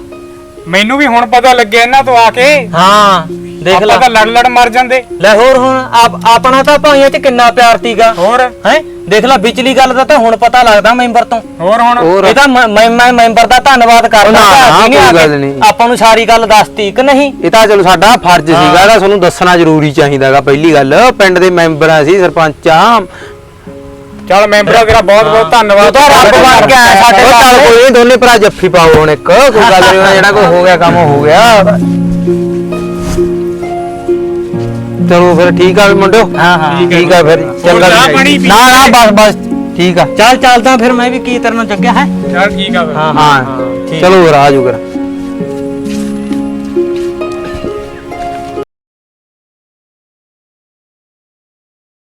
[SPEAKER 3] ਮੈਨੂੰ ਵੀ ਹੁਣ ਪਤਾ ਲੱਗਿਆ ਇਹਨਾਂ ਤੋਂ ਆ ਕੇ।
[SPEAKER 2] ਹਾਂ ਦੇਖ ਲੈ।
[SPEAKER 3] ਆਪਾਂ ਤਾਂ ਲੜ ਲੜ ਮਰ ਜਾਂਦੇ।
[SPEAKER 2] ਲੈ ਹੋਰ ਹੁਣ ਆਪ- ਆਪਣਾ ਤਾਂ ਭਾਈਆਂ 'ਚ ਕਿੰਨਾ ਪਿਆਰ ਤੀਗਾ
[SPEAKER 3] ਹੋਰ?
[SPEAKER 2] ਹੈ? ਦੇਖ ਲੈ ਵਿਚਲੀ ਗੱਲ ਦਾ ਤਾਂ ਹੁਣ ਪਤਾ ਲੱਗਦਾ ਮੈਂਬਰ ਤੋਂ।
[SPEAKER 3] ਹੋਰ ਹੁਣ?
[SPEAKER 6] ਹੋਰ।
[SPEAKER 2] ਇਹ ਤਾਂ ਮੈਂ ਮੈਂ- ਮੈਂ ਮੈਂਬਰ ਦਾ ਧੰਨਵਾਦ ਕਰਦਾ
[SPEAKER 6] ਨਾ, ਨਾ,
[SPEAKER 2] ਕਿ ਜਿਹਨੇ
[SPEAKER 6] ਕੋਈ
[SPEAKER 2] ਆ ਕੇ
[SPEAKER 6] ਗੱਲ ਨਹੀਂ।
[SPEAKER 2] ਆਪਾਂ ਨੂੰ ਸਾਰੀ ਗੱਲ ਦੱਸਤੀ ਕਿ ਨਹੀਂ?
[SPEAKER 6] ਇਹ ਤਾਂ ਚਲੋ ਸਾਡਾ ਫਰਜ਼ ਸੀਗਾ ਇਹਦਾ ਤੁਹਾਨੂੰ ਦੱਸਣਾ ਜ਼ਰੂਰੀ ਚਾਹੀਦਾਗਾ। ਪਹਿਲੀ ਗੱਲ ਪਿੰਡ ਦੇ ਮੈਂਬਰ ਆ ਸੀ ਸਰਪੰਚਾਂ
[SPEAKER 3] ਚੱਲ ਮੈਂਬਰਾ ਤੇਰਾ ਬਹੁਤ ਬਹੁਤ ਧੰਨਵਾਦ।
[SPEAKER 6] ਤਾਂ ਰੱਬ ਬਣ ਕੇ ਆਇਆ ਸਾਡੇ
[SPEAKER 2] ਉਹ
[SPEAKER 6] ਚੱਲ ਕੋਈ ਨਹੀਂ ਦੋਨੇ ਭਰਾ ਜੱਫੀ ਪਾਓ ਹੁਣ ਇੱਕ। ਕੋਈ ਗੱਲ ਨਹੀਂ ਹੋਣਾ, ਜਿਹੜਾ ਕੋਈ ਹੋ ਗਿਆ ਕੰਮ ਹੋ ਗਿਆ। ਚਲੋ ਫਿਰ ਠੀਕ ਆ ਵੀ ਮੁੰਡਿਓ?
[SPEAKER 2] ਹਾਂ ਹਾਂ।
[SPEAKER 6] ਠੀਕ ਆ ਫਿਰ ਚੰਗਾ
[SPEAKER 3] ਚਾਹ ਪਾਣੀ ਪੀ
[SPEAKER 6] ਨਾ ਨਾ ਬਸ ਬਸ ਠੀਕ ਆ।
[SPEAKER 2] ਚੱਲ ਚੱਲਦਾ ਫਿਰ ਮੈਂ ਵੀ ਕੀ ਤਰ੍ਹਾਂ ਜੱਗਿਆ ਹੈ।
[SPEAKER 3] ਚੱਲ ਠੀਕ ਆ ਫਿਰ।
[SPEAKER 2] ਹਾਂ।
[SPEAKER 6] ਹਾਂ
[SPEAKER 2] ਠੀਕ।
[SPEAKER 6] ਚਲੋ ਫਿਰ ਆ ਜਾਓ ਫਿਰ।